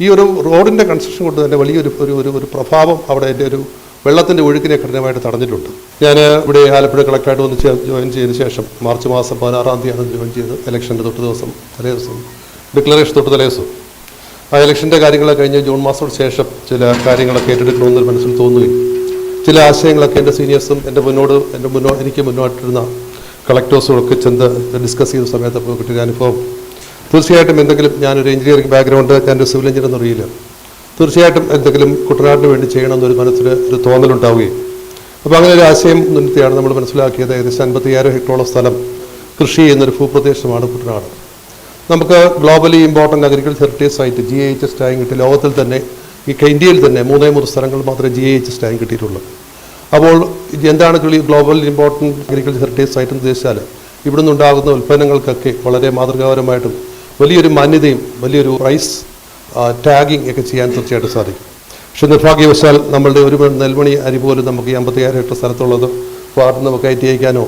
ഈ ഒരു റോഡിന്റെ കൺസ്ട്രക്ഷൻ കൊണ്ട് തന്നെ വലിയൊരു ഒരു ഒരു ഒരു പ്രഭാവം അവിടെ എന്റെ ഒരു വെള്ളത്തിന്റെ ഒഴുക്കിനെ കഠിനമായിട്ട് തടഞ്ഞിട്ടുണ്ട്. ഞാൻ ഇവിടെ ആലപ്പുഴ കളക്ടറായിട്ട് വന്ന് ജോയിൻ ചെയ്തതിന് ശേഷം മാർച്ച് മാസം പതിനാറാം തീയതിയാണ് ജോയിൻ ചെയ്ത് ഇലക്ഷന്റെ തൊട്ട് ദിവസം തലേ ദിവസം ഡിക്ലറേഷൻ തൊട്ട് തലേ ദിവസം. ആ ഇലക്ഷന്റെ കാര്യങ്ങളൊക്കെ കഴിഞ്ഞ് ജൂൺ മാസത്തോട് ശേഷം ചില കാര്യങ്ങളൊക്കെ ഏറ്റെടുക്കണമെന്ന് മനസ്സിൽ തോന്നുകയും ചില ആശയങ്ങളൊക്കെ എന്റെ സീനിയേഴ്സും എന്റെ മുന്നോട് എന്റെ മുന്നോ എനിക്ക് മുന്നോട്ടിരുന്ന കളക്ടേഴ്സും ഒക്കെ ചെന്ന് ഡിസ്കസ് ചെയ്ത സമയത്ത് കിട്ടിയ അനുഭവം തീർച്ചയായിട്ടും എന്തെങ്കിലും ഞാനൊരു എഞ്ചിനീയറിംഗ് ബാക്ക്ഗ്രൗണ്ട് ഞാനൊരു സിവിൽ എഞ്ചിനീയർ എന്നറിയില്ല തീർച്ചയായിട്ടും എന്തെങ്കിലും കുട്ടനാടിന് വേണ്ടി ചെയ്യണമെന്നൊരു മനസ്സിൽ ഒരു തോന്നലുണ്ടാവുകയും. അപ്പോൾ അങ്ങനെ ഒരു ആശയം മുൻനിർത്തിയാണ് നമ്മൾ മനസ്സിലാക്കിയത് ഏകദേശം അൻപത്തിയായിരം ഹെക്ടറോളം സ്ഥലം കൃഷി ചെയ്യുന്നൊരു ഭൂപ്രദേശമാണ് കുട്ടനാട്. നമുക്ക് globally important agriculture heritage site G H S tag കിട്ടി. ലോകത്തിൽ തന്നെ ഈ ഇന്ത്യയിൽ തന്നെ മൂന്നേ മൂന്ന് സ്ഥലങ്ങൾ മാത്രമേ ജി എച്ച് എസ് ടാഗ് കിട്ടിയിട്ടുള്ളൂ. അപ്പോൾ എന്താണ് global important agriculture heritage site എന്ന് ഉദ്ദേശിച്ചാൽ ഉണ്ടാകുന്ന ഉൽപ്പന്നങ്ങൾക്കൊക്കെ വളരെ മാതൃകാപരമായിട്ടും വലിയൊരു മാന്യതയും വലിയൊരു പ്രൈസ് ടാഗിങ് ഒക്കെ ചെയ്യാൻ തീർച്ചയായിട്ടും സാധിക്കും. പക്ഷെ നിർഭാഗ്യവശാൽ നമ്മളുടെ ഒരു നെൽമണി അരി പോലും നമുക്ക് ഈ അമ്പത്തിയായിരം ഹെക്ടർ സ്ഥലത്തുള്ളത് വാർഡ് നമുക്ക് കയറ്റി അയക്കാനോ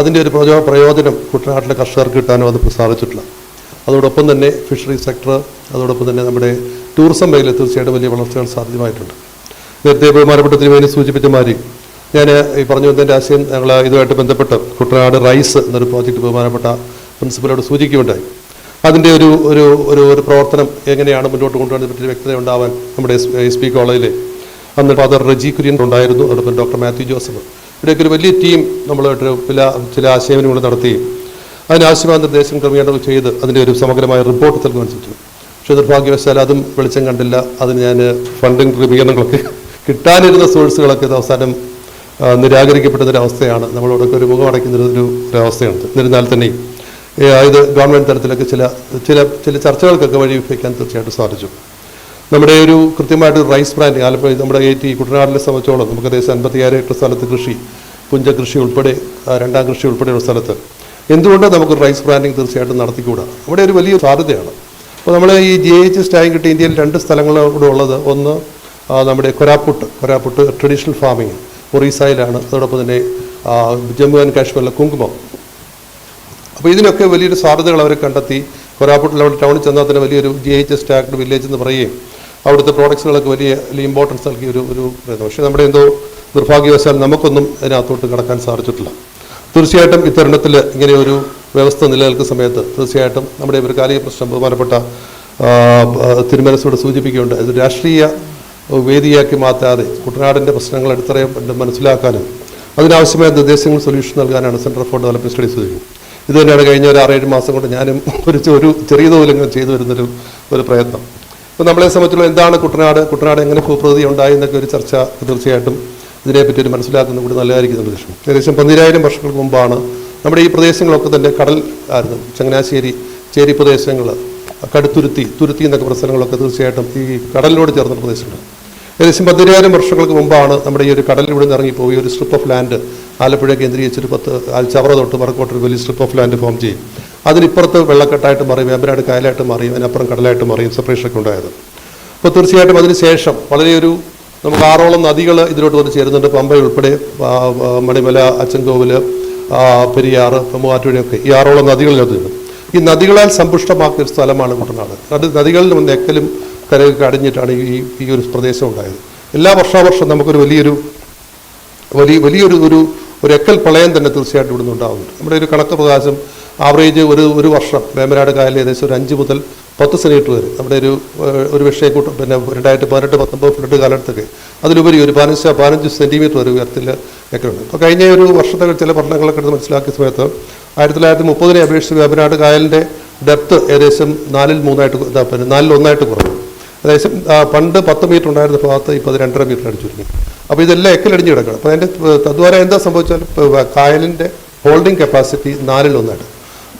അതിന്റെ ഒരു പ്രയോജനം കുട്ടനാട്ടിലെ കർഷകർക്ക് കിട്ടാനോ അത് സാധിച്ചിട്ടില്ല അതോടൊപ്പം തന്നെ ഫിഷറി സെക്ടർ അതോടൊപ്പം തന്നെ നമ്മുടെ ടൂറിസം മേഖല തീർച്ചയായിട്ടും വലിയ വളർച്ചകൾ സാധ്യമായിട്ടുണ്ട്. നേരത്തെ ബഹുമാനപ്പെട്ട തിരുവേനി സൂചിപ്പിച്ച മാതിരി ഞാൻ ഈ പറഞ്ഞു വന്നതിന്റെ ആശയം ഞങ്ങൾ ഇതുമായിട്ട് ബന്ധപ്പെട്ട് കുട്ടനാട് റൈസ് എന്നൊരു പ്രോജക്റ്റ് ബഹുമാനപ്പെട്ട പ്രിൻസിപ്പലോട് സൂചിക്കുകയുണ്ടായി. അതിന്റെ ഒരു ഒരു ഒരു ഒരു പ്രവർത്തനം എങ്ങനെയാണ് മുന്നോട്ട് കൊണ്ടുപോകുന്നത് പറ്റി വ്യക്തത ഉണ്ടാവാൻ നമ്മുടെ എസ് പി കോളേജിലെ അന്ന് ഫാദർ റജി കുര്യൻ ഉണ്ടായിരുന്നു. അതോടൊപ്പം ഡോക്ടർ മാത്യു ജോസഫ്. ഇവിടെയൊക്കെ ഒരു വലിയ ടീം നമ്മളായിട്ട് ചില ചില ആശയവിനിമയങ്ങൾ നടത്തുകയും അതിനാവശ്യമായ നിർദ്ദേശം ക്രമീകരണം ചെയ്ത് അതിന്റെ ഒരു സമഗ്രമായ റിപ്പോർട്ട് നൽകുവാൻ ശ്രമിച്ചു പക്ഷേ നിർഭാഗ്യവശാൽ അതും വെളിച്ചം കണ്ടില്ല. അതിന് ഞാൻ ഫണ്ടിങ് ക്രമീകരണങ്ങളൊക്കെ കിട്ടാനിരുന്ന സോഴ്സുകളൊക്കെ അവസാനം നിരാകരിക്കപ്പെടുന്നൊരവസ്ഥയാണ് നമ്മളോടൊക്കെ ഒരു മുഖം അടയ്ക്കുന്ന ഒരു അവസ്ഥയുണ്ട് എന്നിരുന്നാൽ തന്നെയും ഇത് ഗവൺമെന്റ് തലത്തിലൊക്കെ ചില ചില ചില ചർച്ചകൾക്കൊക്കെ വഴി വയ്ക്കാൻ തീർച്ചയായിട്ടും സാധിച്ചു. നമ്മുടെ ഒരു കൃത്യമായിട്ട് റൈസ് ബ്രാൻഡിങ് ആലപ്പുഴ നമ്മുടെ ഏറ്റി കുട്ടനാടിനെ സംബന്ധിച്ചോളം നമുക്ക് ഏകദേശം അൻപത്തിയായിരം ഹെക്ടർ സ്ഥലത്ത് കൃഷി പുഞ്ച കൃഷി ഉൾപ്പെടെ രണ്ടാം കൃഷി ഉൾപ്പെടെയുള്ള സ്ഥലത്ത്. എന്തുകൊണ്ട് നമുക്ക് റൈസ് ബ്രാൻഡിങ് തീർച്ചയായിട്ടും നടത്തിക്കൂടാ? അവിടെ ഒരു വലിയ സാധ്യതയാണ്. അപ്പോൾ നമ്മൾ ഈ ജി എച്ച് ടാഗ് കിട്ടിയ ഇന്ത്യയിൽ രണ്ട് സ്ഥലങ്ങളിലൂടെ ഉള്ളത്. ഒന്ന് നമ്മുടെ കൊരാപ്പുട്ട് കൊരാപ്പുട്ട് ട്രഡീഷണൽ ഫാമിങ് ഒറീസയിലാണ്. അതോടൊപ്പം തന്നെ ജമ്മു ആൻഡ് കാശ്മീരിലെ കുങ്കുമം. അപ്പോൾ ഇതിനൊക്കെ വലിയൊരു സാധ്യതകൾ അവർ കണ്ടെത്തി. കൊരാപ്പുട്ടിൽ അവിടെ ടൗണിൽ ചെന്നാൽ തന്നെ വലിയൊരു G H S tagged village എന്ന് പറയുകയും അവിടുത്തെ പ്രോഡക്ട്സുകളൊക്കെ വലിയ ഇമ്പോർട്ടൻസ് നൽകി ഒരു ഒരു. പക്ഷേ നമ്മുടെ എന്തോ നിർഭാഗ്യവശാൽ നമുക്കൊന്നും അതിനകത്തോട്ട് കടക്കാൻ സാധിച്ചിട്ടില്ല. തീർച്ചയായിട്ടും ഇത്തരുണത്തിൽ ഇങ്ങനെ ഒരു വ്യവസ്ഥ നിലനിൽക്കുന്ന സമയത്ത് തീർച്ചയായിട്ടും നമ്മുടെ ഒരു കാലിക പ്രശ്നം ബഹുമാനപ്പെട്ട തിരുമനസ്സോട് സൂചിപ്പിക്കുന്നുണ്ട് ഇത് രാഷ്ട്രീയ വേദിയാക്കി മാറ്റാതെ കുട്ടനാടിന്റെ പ്രശ്നങ്ങൾ എടുത്തറിയാൻ മനസ്സിലാക്കാനും അതിനാവശ്യമായ നിർദ്ദേശങ്ങൾ സൊല്യൂഷൻ നൽകാനാണ് സെന്റർ ഫോർ ഡെവലപ്മെന്റ് സ്റ്റഡീസ് ചെയ്യുന്നത് ഇത് തന്നെയാണ് കഴിഞ്ഞ ഒരു ആറേഴ് മാസം കൊണ്ട് ഞാനും ഒരു ഒരു ചെറിയ തോതിലെങ്കിലും ചെയ്തു വരുന്നൊരു ഒരു പ്രയത്നം. അപ്പോൾ നമ്മളെ സംബന്ധിച്ചുള്ള എന്താണ് കുട്ടനാട് കുട്ടനാട് എങ്ങനെ ഭൂപ്രകൃതി ഉണ്ടായി എന്നൊക്കെ ഒരു ചർച്ച തീർച്ചയായിട്ടും ഇതിനെപ്പറ്റി ഒരു മനസ്സിലാക്കുന്ന കൂടി നല്ലതായിരിക്കും എന്ന് പ്രതീക്ഷിക്കുന്നു ഏകദേശം പന്തിരായിരം വർഷങ്ങൾക്ക് മുമ്പാണ് നമ്മുടെ ഈ പ്രദേശങ്ങളൊക്കെ തന്നെ കടൽ ആയിരുന്നു. ചങ്ങനാശ്ശേരി ചേരി പ്രദേശങ്ങൾ കടുത്തുരുത്തി തുരുത്തി എന്നൊക്കെ പ്രശ്നങ്ങളൊക്കെ തീർച്ചയായിട്ടും ഈ കടലിനോട് ചേർന്ന പ്രദേശങ്ങളാണ് ഏകദേശം പതിനായിരം വർഷങ്ങൾക്ക് മുമ്പാണ് നമ്മുടെ ഈ ഒരു കടലിലൂടെ ഇറങ്ങിപ്പോയി ഒരു സ്ട്രിപ്പ് ഓഫ് ലാൻഡ് ആലപ്പുഴ കേന്ദ്രീകരിച്ചൊരു പത്ത് ചവറ തൊട്ട് വടക്കോട്ട് ഒരു വലിയ സ്ട്രിപ്പ് ഓഫ് ലാൻഡ് ഫോം ചെയ്യും. അതിനിപ്പുറത്ത് വെള്ളക്കെട്ടായിട്ട് മാറി വേമ്പനാട് കായലായിട്ട് മാറിയും അതിനപ്പുറം കടലായിട്ട് മാറിയും സെപ്പറേഷനൊക്കെ ഉണ്ടായത്. അപ്പോൾ തീർച്ചയായിട്ടും അതിനുശേഷം വളരെ ഒരു നമുക്ക് ആറോളം നദികൾ ഇതിലോട്ട് വന്ന് ചേരുന്നുണ്ട്. പമ്പ ഉൾപ്പെടെ മണിമല അച്ചൻകോവിൽ പെരിയാർ മൂവാറ്റുപുഴയൊക്കെ ഈ ആറോളം നദികളിലൊക്കെയുണ്ട് ഈ നദികളാൽ സമ്പുഷ്ടമാക്കിയ ഒരു സ്ഥലമാണ് കുട്ടനാട്. അത് നദികളിൽ നിന്ന് എക്കലും കരയൊക്കെ അടിഞ്ഞിട്ടാണ് ഈ ഈ ഒരു പ്രദേശം ഉണ്ടായത്. എല്ലാ വർഷാവർഷം നമുക്കൊരു വലിയൊരു വലിയ വലിയൊരു ഒരു ഒരു എക്കൽ പ്രളയം തന്നെ തീർച്ചയായിട്ടും ഇവിടുന്ന് ഉണ്ടാകുന്നുണ്ട് നമ്മുടെ ഒരു കണക്ക് പ്രകാശം ആവറേജ് ഒരു ഒരു വർഷം വേമനാട് കായലിൽ ഏകദേശം ഒരു അഞ്ച് മുതൽ പത്ത് സെന്റിമീറ്റർ വരെ. നമ്മുടെ ഒരു ഒരു വിഷയക്കൂട്ട് പിന്നെ രണ്ടായിരത്തി പതിനെട്ട് പത്തൊമ്പത് ഫ്ലഡ് കാലത്തൊക്കെ അതിലുപരി ഒരു പതിനഞ്ച് പതിനഞ്ച് സെന്റിമീറ്റർ വരെ ഉയരത്തിൽ ഒക്കെ ഉണ്ട് അപ്പോൾ കഴിഞ്ഞ ഒരു വർഷത്തെ ചില പഠനങ്ങളൊക്കെ എടുത്ത് മനസ്സിലാക്കിയ സമയത്ത് ആയിരത്തി തൊള്ളായിരത്തി മുപ്പതിനെ അപേക്ഷിച്ച് വേമ്പനാട് കായലിന്റെ ഡെപ്ത് ഏകദേശം നാലിൽ മൂന്നായിട്ട് പിന്നെ നാലിൽ ഒന്നായിട്ട് കുറഞ്ഞു. ആ, പണ്ട് പത്ത് മീറ്റർ ഉണ്ടായിരുന്ന ഭാഗത്ത് ഇപ്പോൾ അത് രണ്ടര മീറ്റർ അടിച്ചു ചുരുങ്ങി അപ്പോൾ ഇതെല്ലാം എക്കലടിഞ്ഞ് കിടക്കണം. അപ്പോൾ അതിന്റെ തദ്വാര എന്താ സംഭവിച്ചാൽ കായലിന്റെ ഹോൾഡിംഗ് കപ്പാസിറ്റി നാലിൽ ഒന്നായിട്ട്.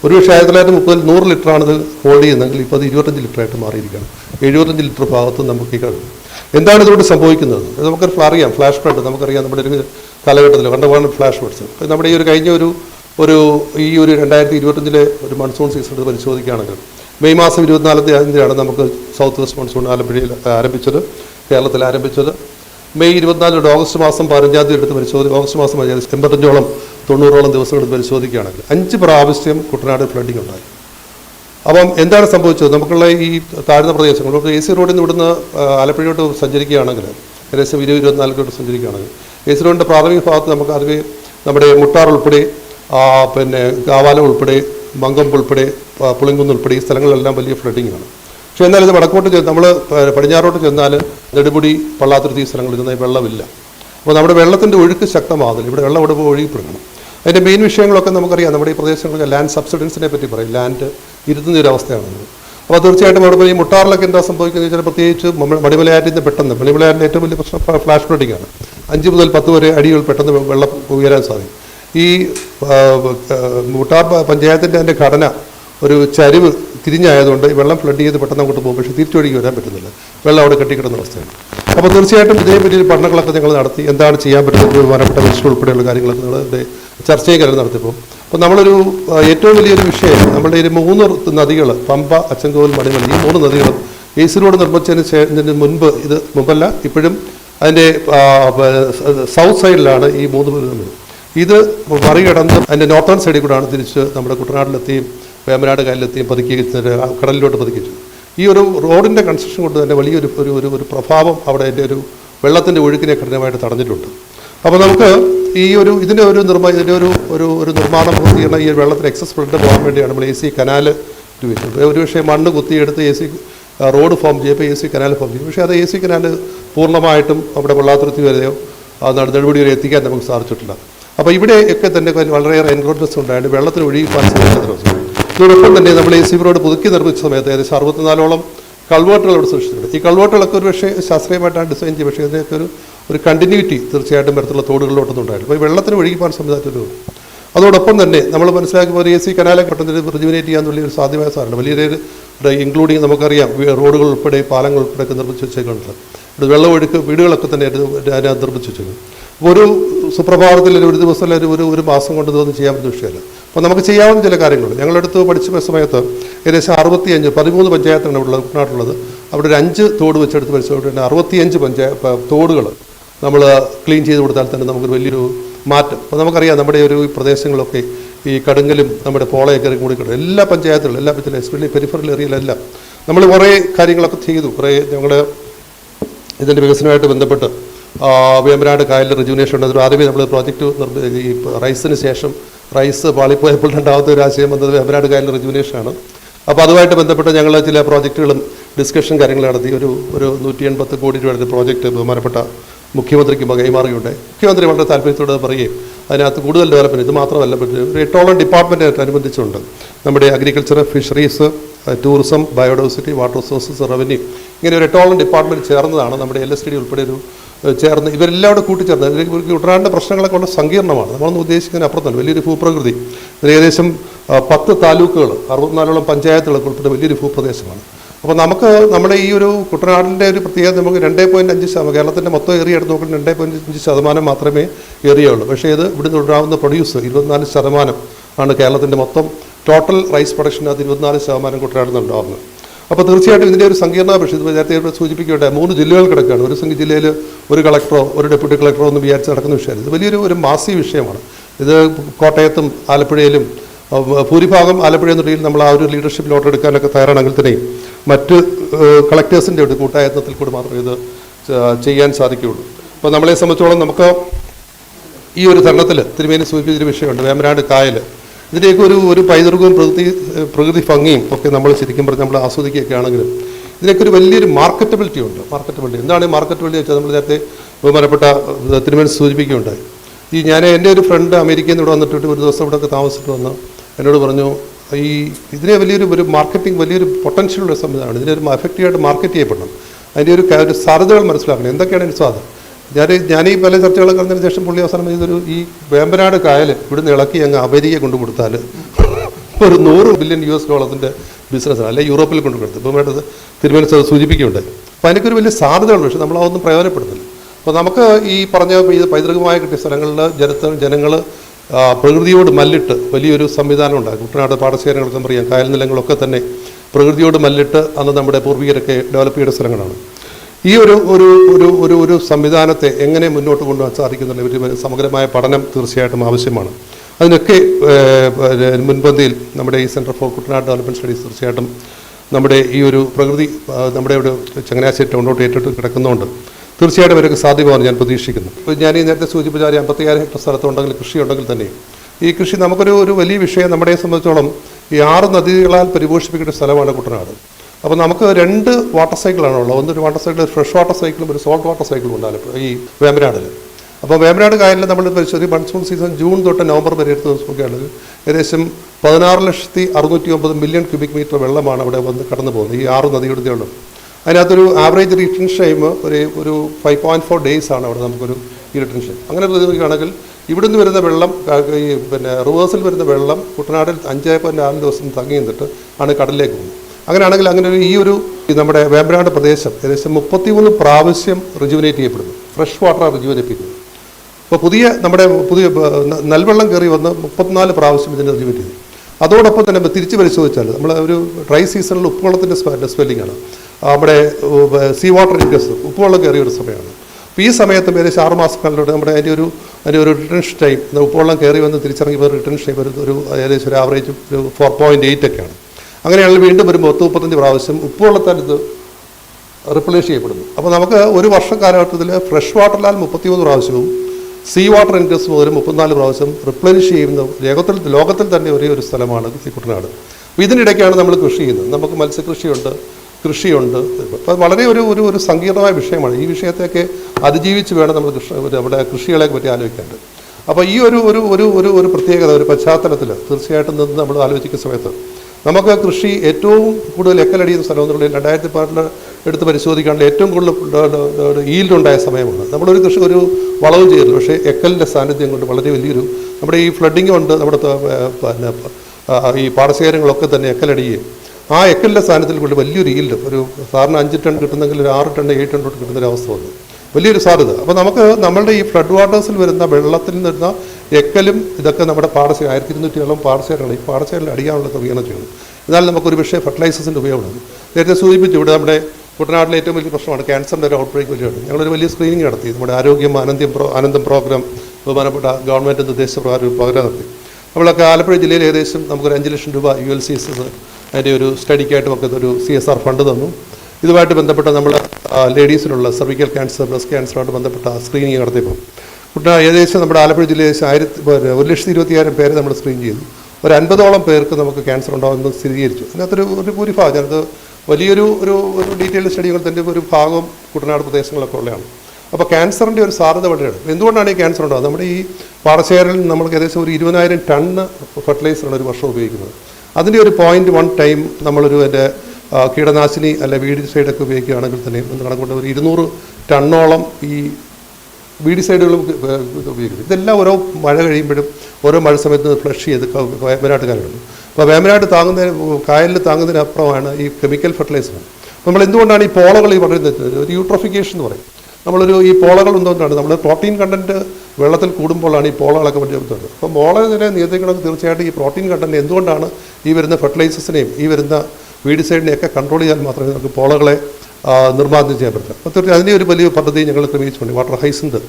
ഒരു പക്ഷേ ആയിരത്തി തൊള്ളായിരത്തി മുപ്പതിൽ നൂറ് ലിറ്ററാണ് ഇത് ഹോൾഡ് ചെയ്യുന്നതെങ്കിൽ ഇപ്പോൾ അത് ഇരുപത്തഞ്ച് ലിറ്ററായിട്ട് മാറിയിരിക്കുകയാണ്. എഴുപത്തഞ്ച് ലിറ്റർ ഭാഗത്ത് നമുക്ക് ഈ കാണും എന്താണ് ഇതുകൊണ്ട് സംഭവിക്കുന്നത്? നമുക്ക് അറിയാം. ഫ്ലാഷ് ഫ്ലഡ് നമുക്കറിയാം. നമ്മുടെ ഒരു കാലഘട്ടത്തിൽ കണ്ടപാട് ഫ്ലാഷ് ഫ്ലഡ്സ്. നമ്മുടെ ഈ ഒരു കഴിഞ്ഞ ഒരു ഒരു ഈ ഒരു രണ്ടായിരത്തി ഇരുപത്തഞ്ചിലെ ഒരു മൺസൂൺ സീസൺ പരിശോധിക്കുകയാണെങ്കിൽ മെയ് മാസം ഇരുപത്തിനാലാം തീയതിയാണ് നമുക്ക് സൗത്ത് വെസ്റ്റ് മൺസൂൺ ആലപ്പുഴയിൽ ആരംഭിച്ചത് കേരളത്തിൽ ആരംഭിച്ചത്. മെയ് ഇരുപത്തിനാല് ഓഗസ്റ്റ് മാസം പതിനഞ്ചാം തീയതി എടുത്ത് പരിശോധി ഓഗസ്റ്റ് മാസം എൺപത്തഞ്ചോളം തൊണ്ണൂറോളം ദിവസം എടുത്ത് പരിശോധിക്കുകയാണെങ്കിൽ അഞ്ച് പ്രാവശ്യം കുട്ടനാട് ഫ്ലഡിംഗ് ഉണ്ടായി. അപ്പം എന്താണ് സംഭവിച്ചത്? നമുക്കുള്ള ഈ താഴ്ന്ന പ്രദേശങ്ങൾ എ സി റോഡിൽ നിന്ന് ഇവിടുന്ന് ആലപ്പുഴയോട്ട് സഞ്ചരിക്കുകയാണെങ്കിൽ ഏകദേശം ഇരുപത് ഇരുപത്തിനാലിലോട്ട് സഞ്ചരിക്കുകയാണെങ്കിൽ എ സി റോഡിന്റെ പ്രാഥമിക ഭാഗത്ത് നമുക്ക് അതിൽ നമ്മുടെ മുട്ടാർ ഉൾപ്പെടെ പിന്നെ കാവാലം ഉൾപ്പെടെ മങ്കമ്പ് ഉൾപ്പെടെ പുളിങ്കുന്ന് ഉൾപ്പെടെ ഈ സ്ഥലങ്ങളിലെല്ലാം വലിയ ഫ്ലഡിങ്ങാണ് പക്ഷേ എന്നാൽ ഇത് വടക്കോട്ട് ചെന്ന് നമ്മൾ പടിഞ്ഞാറോട്ട് ചെന്നാൽ നെടുമുടി പള്ളാത്തുരുത്തി ഈ സ്ഥലങ്ങളിൽ വെള്ളമില്ല. അപ്പോൾ നമ്മുടെ വെള്ളത്തിന്റെ ഒഴുക്ക് ശക്തമാകുന്നില്ല ഇവിടെ വെള്ളം ഇവിടെ ഒഴുകിപ്പെടുന്നു അതിന്റെ മെയിൻ വിഷയങ്ങളൊക്കെ നമുക്കറിയാം. നമ്മുടെ ഈ പ്രദേശങ്ങളൊക്കെ ലാൻഡ് സബ്സിഡൻസിനെ പറ്റി പറയും. ലാൻഡ് ഇരുത്തുന്ന ഒരു അവസ്ഥയാണ് അപ്പോൾ തീർച്ചയായിട്ടും അവിടെ ഈ മുട്ടാറിലൊക്കെ എന്താ സംഭവിക്കുന്നത് വെച്ചാൽ പ്രത്യേകിച്ച് മണിമലയാറ്റിൽ നിന്ന് പെട്ടെന്ന് മണിമലയാറ്റിന്റെ ഏറ്റവും വലിയ പ്രശ്നം ഫ്ലാഷ് ഫ്ലഡിംഗ് ആണ്. അഞ്ച് മുതൽ പത്ത് വരെ അടികൾ പെട്ടെന്ന് വെള്ളം ഉയരാൻ സാധിക്കും. ഈ മുട്ടാർ പഞ്ചായത്തിന്റെ അതിന്റെ ഘടന ഒരു ചരിവ് തിരിഞ്ഞായതുകൊണ്ട് വെള്ളം ഫ്ലഡ് ചെയ്ത് പെട്ടെന്ന് അങ്ങോട്ട് പോകും. പക്ഷേ തിരിച്ചൊഴുകി വരാൻ പറ്റുന്നില്ല. വെള്ളം അവിടെ കെട്ടിക്കിടന്ന അവസ്ഥയാണ്. അപ്പോൾ തീർച്ചയായിട്ടും ഇതേപറ്റി പഠനങ്ങളൊക്കെ ഞങ്ങൾ നടത്തി. എന്താണ് ചെയ്യാൻ പറ്റുന്നത്? ബഹുമാനപ്പെട്ട മിനിസ്റ്റർ ഉൾപ്പെടെയുള്ള കാര്യങ്ങളൊക്കെ നിങ്ങളുടെ കാര്യം നടത്തിയപ്പോൾ. അപ്പോൾ നമ്മളൊരു ഏറ്റവും വലിയൊരു വിഷയം നമ്മുടെ ഈ മൂന്ന് നദികൾ പമ്പ അച്ചൻകോവിൽ മണിമണി ഈ മൂന്ന് നദികളും എ സി റോഡ് നിർമ്മിച്ചതിന് മുൻപ് ഇത് മുമ്പല്ല ഇപ്പോഴും അതിന്റെ സൗത്ത് സൈഡിലാണ് ഈ മൂന്ന് ഇത് മറികടന്ന് അതിന്റെ നോർത്തേൺ സൈഡിൽ കൂടെയാണ് തിരിച്ച് നമ്മുടെ കുട്ടനാട്ടിലെത്തിയും വേമ്പനാട് കായലിലെത്തിയും പതുക്കി കടലിലോട്ട് പതുക്കിച്ചു ഈ ഒരു റോഡിന്റെ കൺസ്ട്രക്ഷൻ കൊണ്ട് തന്നെ വലിയൊരു ഒരു ഒരു ഒരു പ്രഭാവം അവിടെ അതിന്റെ ഒരു വെള്ളത്തിന്റെ ഒഴുക്കിനെ കഠിനമായിട്ട് തടഞ്ഞിട്ടുണ്ട്. അപ്പോൾ നമുക്ക് ഈ ഒരു ഇതിന്റെ ഒരു നിർമ്മാ ഇതിന്റെ ഒരു ഒരു ഒരു നിർമ്മാണം പൂർത്തീകരണം ഈ വെള്ളത്തിന് എക്സസ് ഫ്ലഡ് പോകാൻ വേണ്ടിയാണ് നമ്മൾ എ സി കനാൽ രൂപീകരിച്ചത് ഒരു പക്ഷേ മണ്ണ് കുത്തിയെടുത്ത് എ സി റോഡ് ഫോം ചെയ്യപ്പോൾ എ സി കനാൽ ഫോം ചെയ്യും. പക്ഷേ അത് എ സി കനാൽ പൂർണമായിട്ടും അവിടെ വെള്ളാതുരുത്തി വരെയോ നെടുപടി വരെ എത്തിക്കാൻ നമുക്ക് സാധിച്ചിട്ടില്ല. അപ്പോൾ ഇവിടെയൊക്കെ തന്നെ വളരെയേറെ എൻക്രോച്ച്മെന്റ്സ് ഉണ്ടായിട്ട് വെള്ളത്തിന് ഒഴുകിപ്പാൻ സാധിക്കാത്ത ഇതോടൊപ്പം തന്നെ നമ്മൾ ഈ സി റോഡ് പുതുക്കി നിർമ്മിച്ച സമയത്ത് ഏകദേശം അറുപത്തിനാലോളം കൾവേട്ടുകൾ അവിടെ സൃഷ്ടിച്ചിട്ടുണ്ട്. ഈ കൾവേട്ടുകളൊക്കെ ഒരു പക്ഷേ ശാസ്ത്രീയമായിട്ടാണ് ഡിസൈൻ ചെയ്യും പക്ഷേ ഇതിനൊക്കെ ഒരു ഒരു കണ്ടിന്യൂറ്റി തീർച്ചയായിട്ടും വരത്തുള്ള തോടുകളിലോട്ടൊന്നും ഉണ്ടായിട്ടില്ല. അപ്പോൾ വെള്ളത്തിന് ഒഴുകിപ്പാൻ സംവിധാനത്തിൽ അതോടൊപ്പം തന്നെ നമ്മൾ മനസ്സിലാക്കി പോലെ എ സി കനാലൊക്കെ പെട്ടെന്ന് റിജുവിനേറ്റ് വലിയ ഒരു സാധ്യമായ സാധനമാണ്. വലിയൊരു ഇൻക്ലൂഡിങ് നമുക്കറിയാം റോഡുകൾ ഉൾപ്പെടെ പാലങ്ങൾ ഉൾപ്പെടെ ഒക്കെ നിർമ്മിച്ച് വെച്ചേക്കുന്നുണ്ട് വെള്ളമൊഴുക്ക് വീടുകളൊക്കെ തന്നെ അതിനകത്ത് നിർമ്മിച്ച് വെച്ചേക്കുന്നത് ഒരു സുപ്രഭാതത്തിൽ ഒരു ദിവസം അല്ലെങ്കിൽ ഒരു ഒരു മാസം കൊണ്ട് ഇതൊന്നും ചെയ്യാൻ പറ്റുന്ന വിഷയമല്ല. അപ്പോൾ നമുക്ക് ചെയ്യാവുന്ന ചില കാര്യങ്ങളുണ്ട്. ഞങ്ങളെടുത്ത് പഠിച്ച സമയത്ത് ഏകദേശം അറുപത്തിയഞ്ച് പതിമൂന്ന് പഞ്ചായത്താണ് ഇവിടെ കുട്ടനാട്ടിലുള്ളത് അവിടെ ഒരു അഞ്ച് തോട് വെച്ചെടുത്ത് പരിശോധിച്ചിട്ട് തന്നെ അറുപത്തിയഞ്ച് പഞ്ചായത്ത് തോടുകൾ നമ്മൾ ക്ലീൻ ചെയ്ത് കൊടുത്താൽ തന്നെ നമുക്കൊരു വലിയൊരു മാറ്റം. അപ്പോൾ നമുക്കറിയാം നമ്മുടെ ഒരു പ്രദേശങ്ങളൊക്കെ ഈ കടുങ്കലും നമ്മുടെ പോളയൊക്കെ കൂടി കിട്ടും എല്ലാ പഞ്ചായത്തുകളും എല്ലാ പഞ്ചായത്തിലും എസ്പെഷ്യലി പെരിഫറൽ ഏരിയയിലെല്ലാം നമ്മൾ കുറേ കാര്യങ്ങളൊക്കെ ചെയ്തു. കുറേ ഞങ്ങളുടെ ഇതിന്റെ വികസനമായിട്ട് ബന്ധപ്പെട്ട് വേമ്പനാട് കായലിൽ റിജുവിനേഷൻ ഉണ്ട് ആദ്യമേ നമ്മൾ പ്രോജക്റ്റ് ഈ റൈസിന് ശേഷം റൈസ് പാളിപ്പോയപ്പോൾ രണ്ടാമത്തെ ഒരു ആശയം വന്നത് വേമ്പനാട് കായലിൽ റിജുവിനേഷനാണ് അപ്പോൾ അതുമായിട്ട് ബന്ധപ്പെട്ട് ഞങ്ങൾ ചില പ്രോജക്റ്റുകളും ഡിസ്കഷൻ കാര്യങ്ങൾ നടത്തി. ഒരു ഒരു നൂറ്റി എൺപത്ത് കോടി രൂപയുടെ പ്രോജക്റ്റ് ബഹുമാനപ്പെട്ട മുഖ്യമന്ത്രിക്ക് കൈമാറിയുണ്ട് മുഖ്യമന്ത്രി വളരെ താല്പര്യത്തോടെ പറയുകയും അതിനകത്ത് കൂടുതൽ ഡെവലപ്മെന്റ് ഇത് മാത്രമല്ല ഒരു എട്ടോളം ഡിപ്പാർട്ട്മെന്റായിട്ട് അനുബന്ധിച്ചുണ്ട്. നമ്മുടെ agriculture fisheries tourism biodiversity water resources revenue ഇങ്ങനെ ഒരു എട്ടോളം ഡിപ്പാർട്ട്മെന്റ് ചേർന്നതാണ് നമ്മുടെ എൽ എസ് ഡി ഉൾപ്പെടെ ഒരു ചേർന്ന് ഇവരെല്ലാം കൂടെ കൂട്ടിച്ചേർന്ന്. കുട്ടനാടിന്റെ പ്രശ്നങ്ങളൊക്കെ ഉള്ള സങ്കീർണമാണ്. നമ്മളൊന്ന് ഉദ്ദേശിക്കുന്നതിന് അപ്പുറത്താണ് വലിയൊരു ഭൂപ്രകൃതി. ഏകദേശം പത്ത് താലൂക്കുകൾ അറുപത്തിനാലോളം പഞ്ചായത്തുകളൊക്കെ ഉൾപ്പെട്ട വലിയൊരു ഭൂപ്രദേശമാണ്. അപ്പോൾ നമുക്ക് നമ്മുടെ ഈ ഒരു കുട്ടനാടിന്റെ ഒരു പ്രത്യേകത നമുക്ക് രണ്ടേ പോയിന്റ് അഞ്ച് ശതമാനം കേരളത്തിന്റെ മൊത്തം ഏറിയ എടുത്ത് നോക്കുമ്പോൾ രണ്ടേ പോയിന്റ് അഞ്ച് ശതമാനം മാത്രമേ ഏറിയുള്ളൂ പക്ഷേ ഇത് ഇവിടുന്ന് ഉണ്ടാകുന്ന പ്രൊഡ്യൂസ് ഇരുപത്തിനാല് ശതമാനം ആണ് കേരളത്തിന്റെ മൊത്തം ടോട്ടൽ റൈസ് പ്രൊഡക്ഷനകത്ത് ഇരുപത്തിനാല് ശതമാനം കുട്ടനാടിൽ നിന്നുണ്ടാകുന്നത് അപ്പോൾ തീർച്ചയായിട്ടും ഇതിന്റെ ഒരു സങ്കീർണ പക്ഷേ ഇത് നേരത്തെ സൂചിപ്പിക്കട്ടെ മൂന്ന് ജില്ലകൾ കിടക്കുകയാണ്. ഒരു ജില്ലയിൽ ഒരു കളക്ടറോ ഒരു ഡെപ്യൂട്ടി കളക്ടറോ എന്ന് വിചാരിച്ച് നടക്കുന്ന വിഷയമാണ് ഇത് വലിയൊരു ഒരു മാസി വിഷയമാണ്. ഇത് കോട്ടയത്തും ആലപ്പുഴയിലും ഭൂരിഭാഗം ആലപ്പുഴ എന്ന രീതിയിൽ നമ്മൾ ആ ഒരു ലീഡർഷിപ്പ് ലോട്ട് എടുക്കാനൊക്കെ തയ്യാറാണെങ്കിൽ തന്നെയും മറ്റ് കളക്ടേഴ്സിന്റെ ഒരു കൂട്ടായത്നത്തിൽ കൂടി മാത്രമേ ഇത് ചെയ്യാൻ സാധിക്കുകയുള്ളൂ. അപ്പോൾ നമ്മളെ സംബന്ധിച്ചോളം നമുക്ക് ഈ ഒരു തരണത്തിൽ തിരുമേനി സൂചിപ്പിച്ചൊരു വിഷയമുണ്ട്. വേമ്പനാട് കായൽ ഇതിന്റെയൊക്കെ ഒരു ഒരു പൈതൃകവും പ്രകൃതി പ്രകൃതി ഭംഗിയും ഒക്കെ നമ്മൾ ശരിക്കും പറഞ്ഞ് നമ്മൾ ആസ്വദിക്കുകയൊക്കെ ആണെങ്കിലും ഇതിനൊക്കെ ഒരു വലിയൊരു മാർക്കറ്റബിലിറ്റി ഉണ്ട്. മാർക്കറ്റബിലിറ്റി എന്താണ് മാർക്കറ്റബിലിറ്റി വെച്ചാൽ നമ്മൾ നേരത്തെ ബഹുമാനപ്പെട്ട തിരുമേൽ സൂചിപ്പിക്കുകയുണ്ടായി. ഈ ഞാൻ എന്റെ ഒരു ഫ്രണ്ട് അമേരിക്കയിൽ നിന്ന് ഇവിടെ വന്നിട്ട് ഒരു ദിവസം ഇവിടെയൊക്കെ താമസിച്ചിട്ട് വന്ന് എന്നോട് പറഞ്ഞു ഈ ഇതിനെ വലിയൊരു ഒരു മാർക്കറ്റിംഗ് വലിയൊരു പൊട്ടൻഷ്യലുള്ള സംവിധാനമാണ്. ഇതിനൊരു എഫക്റ്റീവായിട്ട് മാർക്കറ്റ് ചെയ്യപ്പെടണം. അതിന്റെ ഒരു സാധ്യതകൾ മനസ്സിലാക്കണം. എന്തൊക്കെയാണ് അതിന്റെ സാധ്യത? ഞാൻ ഞാൻ ഈ പല ചർച്ചകളൊക്കെ നടന്നതിന് ശേഷം പുള്ളി അവസാനം ചെയ്തൊരു ഈ വേമ്പനാട് കായൽ ഇവിടുന്ന് ഇളക്കി അങ്ങ് അമേരിക്കയെ കൊണ്ടു കൊടുത്താൽ ഒരു നൂറ് ബില്യൺ യു എസ് ഡോളറിന്റെ ബിസിനസ്സാണ് അല്ലെ യൂറോപ്പിൽ കൊണ്ടു കൊടുത്തു. ഇപ്പം വേണ്ടത് തിരുവനന്തപുരത്ത് അത് സൂചിപ്പിക്കുന്നുണ്ട്. അപ്പം അതിനൊക്കെ വലിയ സാധ്യതയുണ്ട് പക്ഷെ നമ്മൾ അതൊന്നും പ്രയോജനപ്പെടുന്നില്ല അപ്പോൾ നമുക്ക് ഈ പറഞ്ഞ ഈ പൈതൃകമായി കിട്ടിയ സ്ഥലങ്ങളിൽ ജനത്ത ജനങ്ങൾ പ്രകൃതിയോട് മല്ലിട്ട് വലിയൊരു സംവിധാനം ഉണ്ടാകും കുട്ടനാട് പാടശേഖരങ്ങളൊക്കെ പറയാം കായൽ നിലങ്ങളൊക്കെ തന്നെ പ്രകൃതിയോട് മല്ലിട്ട് അന്ന് നമ്മുടെ പൂർവികരൊക്കെ ഡെവലപ്പ് ചെയ്ത സ്ഥലങ്ങളാണ്. ഈ ഒരു ഒരു ഒരു ഒരു ഒരു സംവിധാനത്തെ എങ്ങനെ മുന്നോട്ട് കൊണ്ടുപോകാൻ സാധിക്കുന്നുള്ള ഒരു സമഗ്രമായ പഠനം തീർച്ചയായിട്ടും ആവശ്യമാണ്. അതിനൊക്കെ മുൻപന്തിയിൽ നമ്മുടെ ഈ centre for Kuttanad development studies തീർച്ചയായിട്ടും നമ്മുടെ ഈ ഒരു പ്രകൃതി നമ്മുടെ ഒരു ചങ്ങനാശ്ശേരി ടൗണിലോട്ട് ഏറ്റെടുത്ത് കിടക്കുന്നതുകൊണ്ട് തീർച്ചയായിട്ടും അവരൊക്കെ സാധ്യമാണെന്ന് ഞാൻ പ്രതീക്ഷിക്കുന്നു. ഇപ്പോൾ ഞാൻ ഈ നേരത്തെ സൂചിപ്പിച്ച ഒരു അമ്പത്തിയാറ് ഹെക്ടർ സ്ഥലത്തുണ്ടെങ്കിൽ കൃഷി ഉണ്ടെങ്കിൽ തന്നെ ഈ കൃഷി നമുക്കൊരു ഒരു വലിയ വിഷയം. നമ്മളെ സംബന്ധിച്ചോളം ഈ ആറ് നദികളാൽ പരിപോഷിപ്പിക്കേണ്ട സ്ഥലമാണ് കുട്ടനാട്. അപ്പോൾ നമുക്ക് രണ്ട് വാട്ടർ സൈക്കിളാണ് ഉള്ളത്. ഒന്നൊരു വാട്ടർ സൈക്കിൾ ഫ്രഷ് വാട്ടർ സൈക്കിളും ഒരു സോൾട്ട് വാട്ടർ സൈക്കിളും ഇപ്പോൾ ഈ വേമ്പനാടിൽ അപ്പോൾ വേമ്പനാട് കായലിൽ നമ്മൾ പരിശോധി മൺസൂൺ സീസൺ ജൂൺ തൊട്ട് നവംബർ വരെ എടുത്ത് നോക്കുകയാണെങ്കിൽ ഏകദേശം പതിനാറ് ലക്ഷത്തി അറുന്നൂറ്റി ഒമ്പത് മില്യൺ ക്യൂബിക് മീറ്റർ വെള്ളമാണ് അവിടെ വന്ന് കടന്നു പോകുന്നത്. ഈ ആറ് നദിയുടെ വെള്ളം അതിനകത്തൊരു ആവറേജ് റിട്ടൻഷൻ ടൈം ഒരു ഒരു ഫൈവ് പോയിന്റ് ഫോർ ഡേയ്സ് ആണ് അവിടെ നമുക്കൊരു ഈ റിട്ടൻഷൻ അങ്ങനെ നോക്കുകയാണെങ്കിൽ ഇവിടുന്ന് വരുന്ന വെള്ളം ഈ പിന്നെ റിവേഴ്സിൽ വരുന്ന വെള്ളം കുട്ടനാട്ടിൽ അഞ്ച് പോയിന്റ് ആറ് ദിവസം തങ്ങി നിന്നിട്ട് ആണ് കടലിലേക്ക് പോകുന്നത്. അങ്ങനെയാണെങ്കിൽ അങ്ങനെ ഒരു ഈ ഒരു നമ്മുടെ വേമ്പനാട് പ്രദേശം ഏകദേശം മുപ്പത്തിമൂന്ന് പ്രാവശ്യം റിജുവിനേറ്റ് ചെയ്യപ്പെടുന്നു. ഫ്രഷ് വാട്ടർ റിജുവിനിപ്പിക്കുന്നു അപ്പോൾ പുതിയ നമ്മുടെ പുതിയ നെൽവെള്ളം കയറി വന്ന് മുപ്പത്തിനാല് പ്രാവശ്യം ഇതിനെ റിജുവിനേറ്റ് ചെയ്തു. അതോടൊപ്പം തന്നെ തിരിച്ച് പരിശോധിച്ചാൽ നമ്മൾ ഒരു ഡ്രൈ സീസണിൽ ഉപ്പുവെള്ളത്തിന്റെ സ്പെല്ലിംഗ് ആണ്. നമ്മുടെ സീ വാട്ടർ ഇൻഡസ് ഉപ്പുവെള്ളം കയറിയ ഒരു സമയമാണ്. അപ്പോൾ ഈ സമയത്ത് ഏകദേശം ആറ് മാസക്കാലിലൂടെ നമ്മുടെ അതിന്റെ ഒരു അതിന്റെ ഒരു റിട്ടൻഷൻ ടൈം ഉപ്പുവെള്ളം കയറി വന്ന് തിരിച്ചിറങ്ങി പോയി റിട്ടൻഷൻ ടൈം ഒരു ഒരു ഏകദേശം ഒരു ആവറേജ് ഒരു ഫോർ പോയിന്റ് എയ്റ്റ് ഒക്കെയാണ്. അങ്ങനെയാണെങ്കിൽ വീണ്ടും വരുമ്പോൾ പത്ത് മുപ്പത്തഞ്ച് പ്രാവശ്യം ഉപ്പുവെള്ളത്താൽ ഇത് റിപ്ലേസ് ചെയ്യപ്പെടുന്നു. അപ്പോൾ നമുക്ക് ഒരു വർഷ കാലഘട്ടത്തിൽ ഫ്രഷ് വാട്ടറിലാൽ മുപ്പത്തിമൂന്ന് പ്രാവശ്യവും സീ വാട്ടർ ഇൻഡസ് മുതൽ മുപ്പത്തിനാല് പ്രാവശ്യം റിപ്ലേസ് ചെയ്യുന്ന ലോകത്തിൽ ലോകത്തിൽ തന്നെ ഒരേ ഒരു സ്ഥലമാണ് കുട്ടനാട്. അപ്പോൾ ഇതിനിടയ്ക്കാണ് നമ്മൾ കൃഷി ചെയ്യുന്നത്. നമുക്ക് മത്സ്യകൃഷിയുണ്ട് കൃഷിയുണ്ട്. അപ്പോൾ വളരെ ഒരു ഒരു ഒരു സങ്കീർണമായ വിഷയമാണ്. ഈ വിഷയത്തെയൊക്കെ അതിജീവിച്ച് വേണം നമ്മൾ കൃഷി നമ്മുടെ കൃഷികളെ പറ്റി ആലോചിക്കേണ്ടത് അപ്പോൾ ഈ ഒരു ഒരു ഒരു ഒരു പ്രത്യേകത ഒരു പശ്ചാത്തലത്തിൽ തീർച്ചയായിട്ടും നിന്ന് നമ്മൾ ആലോചിക്കുന്ന സമയത്ത് നമുക്ക് കൃഷി ഏറ്റവും കൂടുതൽ എക്കലടിയുന്ന സ്ഥലം എന്നുള്ളത് രണ്ടായിരത്തി പതിനെട്ടിൽ എടുത്ത് പരിശോധിക്കാനുള്ള ഏറ്റവും കൂടുതൽ ഈൽഡ് ഉണ്ടായ സമയമാണ്. നമ്മളൊരു കൃഷി ഒരു വളവും ചെയ്യുന്നു പക്ഷേ എക്കലിന്റെ സാന്നിധ്യം കൊണ്ട് വളരെ വലിയൊരു നമ്മുടെ ഈ ഫ്ലഡിങ് കൊണ്ട് നമ്മുടെ പിന്നെ ഈ പാടശേഖരങ്ങളൊക്കെ തന്നെ എക്കലടിയുകയും ആ എക്കലിന്റെ സാന്നിധ്യത്തിൽ കൊണ്ട് വലിയൊരു ഈൽഡ് ഒരു സാറിന് അഞ്ച് ടൺ കിട്ടുന്നെങ്കിൽ ഒരു ആറ് ടൺ ഏഴ് ടൺ തൊട്ട് കിട്ടുന്നൊരു അവസ്ഥ വന്നു. വലിയൊരു സാധ്യത. അപ്പോൾ നമുക്ക് നമ്മളുടെ ഈ ഫ്ലഡ് വാട്ടേഴ്സിൽ വരുന്ന വെള്ളത്തിൽ നിന്ന് വരുന്ന എക്കലും ഇതൊക്കെ നമ്മുടെ പാടശേഖരം ആയിരത്തി ഇരുന്നൂറ്റിയോളം പാടശേഖരമാണ് ഈ പാടശേഖരം അടിയാനുള്ള തുകയാണ് ചെയ്യുന്നത്. എന്നാൽ നമുക്കൊരു പക്ഷേ ഫെർട്ടിലൈസേഴ്സിന്റെ ഉപയോഗമാണ്. നേരത്തെ സൂചിപ്പിച്ചു ഇവിടെ നമ്മുടെ കുട്ടനാട്ടിലെ ഏറ്റവും വലിയ പ്രശ്നമാണ് ക്യാൻസറിന്റെ ഒരു ഔട്ട് ബ്രേക്ക് വലിയാണ് ഞങ്ങളൊരു വലിയ സ്ക്രീനിങ് നടത്തി. നമ്മുടെ ആരോഗ്യം ആനന്ദം പ്രോ ആനന്ദം പ്രോഗ്രാം ബഹുമാനപ്പെട്ട ഗവൺമെന്റ് നിർദ്ദേശപ്രകാരം ഒരു പ്രോഗ്രാം നടത്തി. നമ്മളൊക്കെ ആലപ്പുഴ ജില്ലയിൽ ഏകദേശം നമുക്കൊരു അഞ്ച് ലക്ഷം രൂപ യു എൽ സി എസ് അതിന്റെ ഒരു സ്റ്റഡിക്കായിട്ടും ഒക്കെ ഒരു സി എസ് ആർ ഫണ്ട് തന്നു. ഇതുമായിട്ട് ബന്ധപ്പെട്ട നമ്മൾ ലേഡീസിനുള്ള സർവിക്കൽ ക്യാൻസർ ബ്രസ്റ്റ് ക്യാൻസറുമായിട്ട് ബന്ധപ്പെട്ട സ്ക്രീനിങ് നടത്തിയപ്പോൾ കുട്ടനാട് ഏകദേശം നമ്മുടെ ആലപ്പുഴ ജില്ലയിൽ ഏകദേശം ആയിരത്തി ഒരു ലക്ഷത്തി ഇരുപത്തിയായിരം പേരെ നമ്മൾ സ്ക്രീൻ ചെയ്തു ഒരു അൻപതോളം പേർക്ക് നമുക്ക് ക്യാൻസർ ഉണ്ടാകുമെന്ന് സ്ഥിരീകരിച്ചു. അതിനകത്തൊരു ഒരു ഭൂരിഭാഗം ഞാനത് വലിയൊരു ഒരു ഒരു ഡീറ്റെയിൽ സ്റ്റഡികൾ തന്നെ ഒരു ഭാഗം കുട്ടനാട് പ്രദേശങ്ങളൊക്കെ ഉള്ളതാണ്. അപ്പോൾ ക്യാൻസറിന്റെ ഒരു സാധ്യത വളരെയാണ് എന്തുകൊണ്ടാണ് ഈ ക്യാൻസർ ഉണ്ടാകുന്നത് നമ്മുടെ ഈ പാടശേഖരിൽ നമ്മൾക്ക് ഏകദേശം ഒരു ഇരുപതിനായിരം ടണ്ണ് ഫെർട്ടിലൈസറാണ് ഒരു വർഷം ഉപയോഗിക്കുന്നത്. അതിന്റെ ഒരു പോയിന്റ് വൺ ടൈം നമ്മളൊരു എന്റെ കീടനാശിനി അല്ലെ വീഡിസൈഡൊക്കെ ഉപയോഗിക്കുകയാണെങ്കിൽ തന്നെ കണക്കൊണ്ട് ഒരു ഇരുന്നൂറ് ടണ്ണോളം ഈ വീഡിസൈഡുകളും ഉപയോഗിക്കുന്നത് ഇതെല്ലാം ഓരോ മഴ കഴിയുമ്പോഴും ഓരോ മഴ സമയത്ത് ഫ്ലഷ് ചെയ്ത് ക- വേമ്പനാട്ട് കായലുണ്ട് അപ്പോൾ വേമ്പനാട്ട് താങ്ങുന്നതിന് കായലിൽ താങ്ങുന്നതിനപ്പുറമാണ് ഈ കെമിക്കൽ ഫെർട്ടിലൈസർ. നമ്മൾ എന്തുകൊണ്ടാണ് ഈ പോളകൾ ഈ പറയുന്നത് ഒരു യൂട്രോഫിക്കേഷൻ എന്ന് പറയും. നമ്മളൊരു ഈ പോളകൾ എന്തുകൊണ്ടാണ് നമ്മൾ പ്രോട്ടീൻ കണ്ടന്റ് വെള്ളത്തിൽ കൂടുമ്പോഴാണ് ഈ പോളകളൊക്കെ പറ്റുന്നത് അപ്പോൾ പോളതിനെ നിയന്ത്രിക്കണമെങ്കിൽ തീർച്ചയായിട്ടും ഈ പ്രോട്ടീൻ കണ്ടന്റ് എന്തുകൊണ്ടാണ് ഈ വരുന്ന ഫെർട്ടിലൈസേഴ്സിനെയും ഈ വരുന്ന വീഡിസൈഡിനെയൊക്കെ കൺട്രോൾ ചെയ്താൽ മാത്രമേ നമുക്ക് പോളകളെ നിർമ്മാർജനം പറ്റില്ല അപ്പോൾ തീർച്ചയായും അതിന്റെ ഒരു വലിയ പദ്ധതി ഞങ്ങൾ ക്രമീകരിച്ചിട്ടുണ്ട്. വാട്ടർ ഹൈസിന്റെ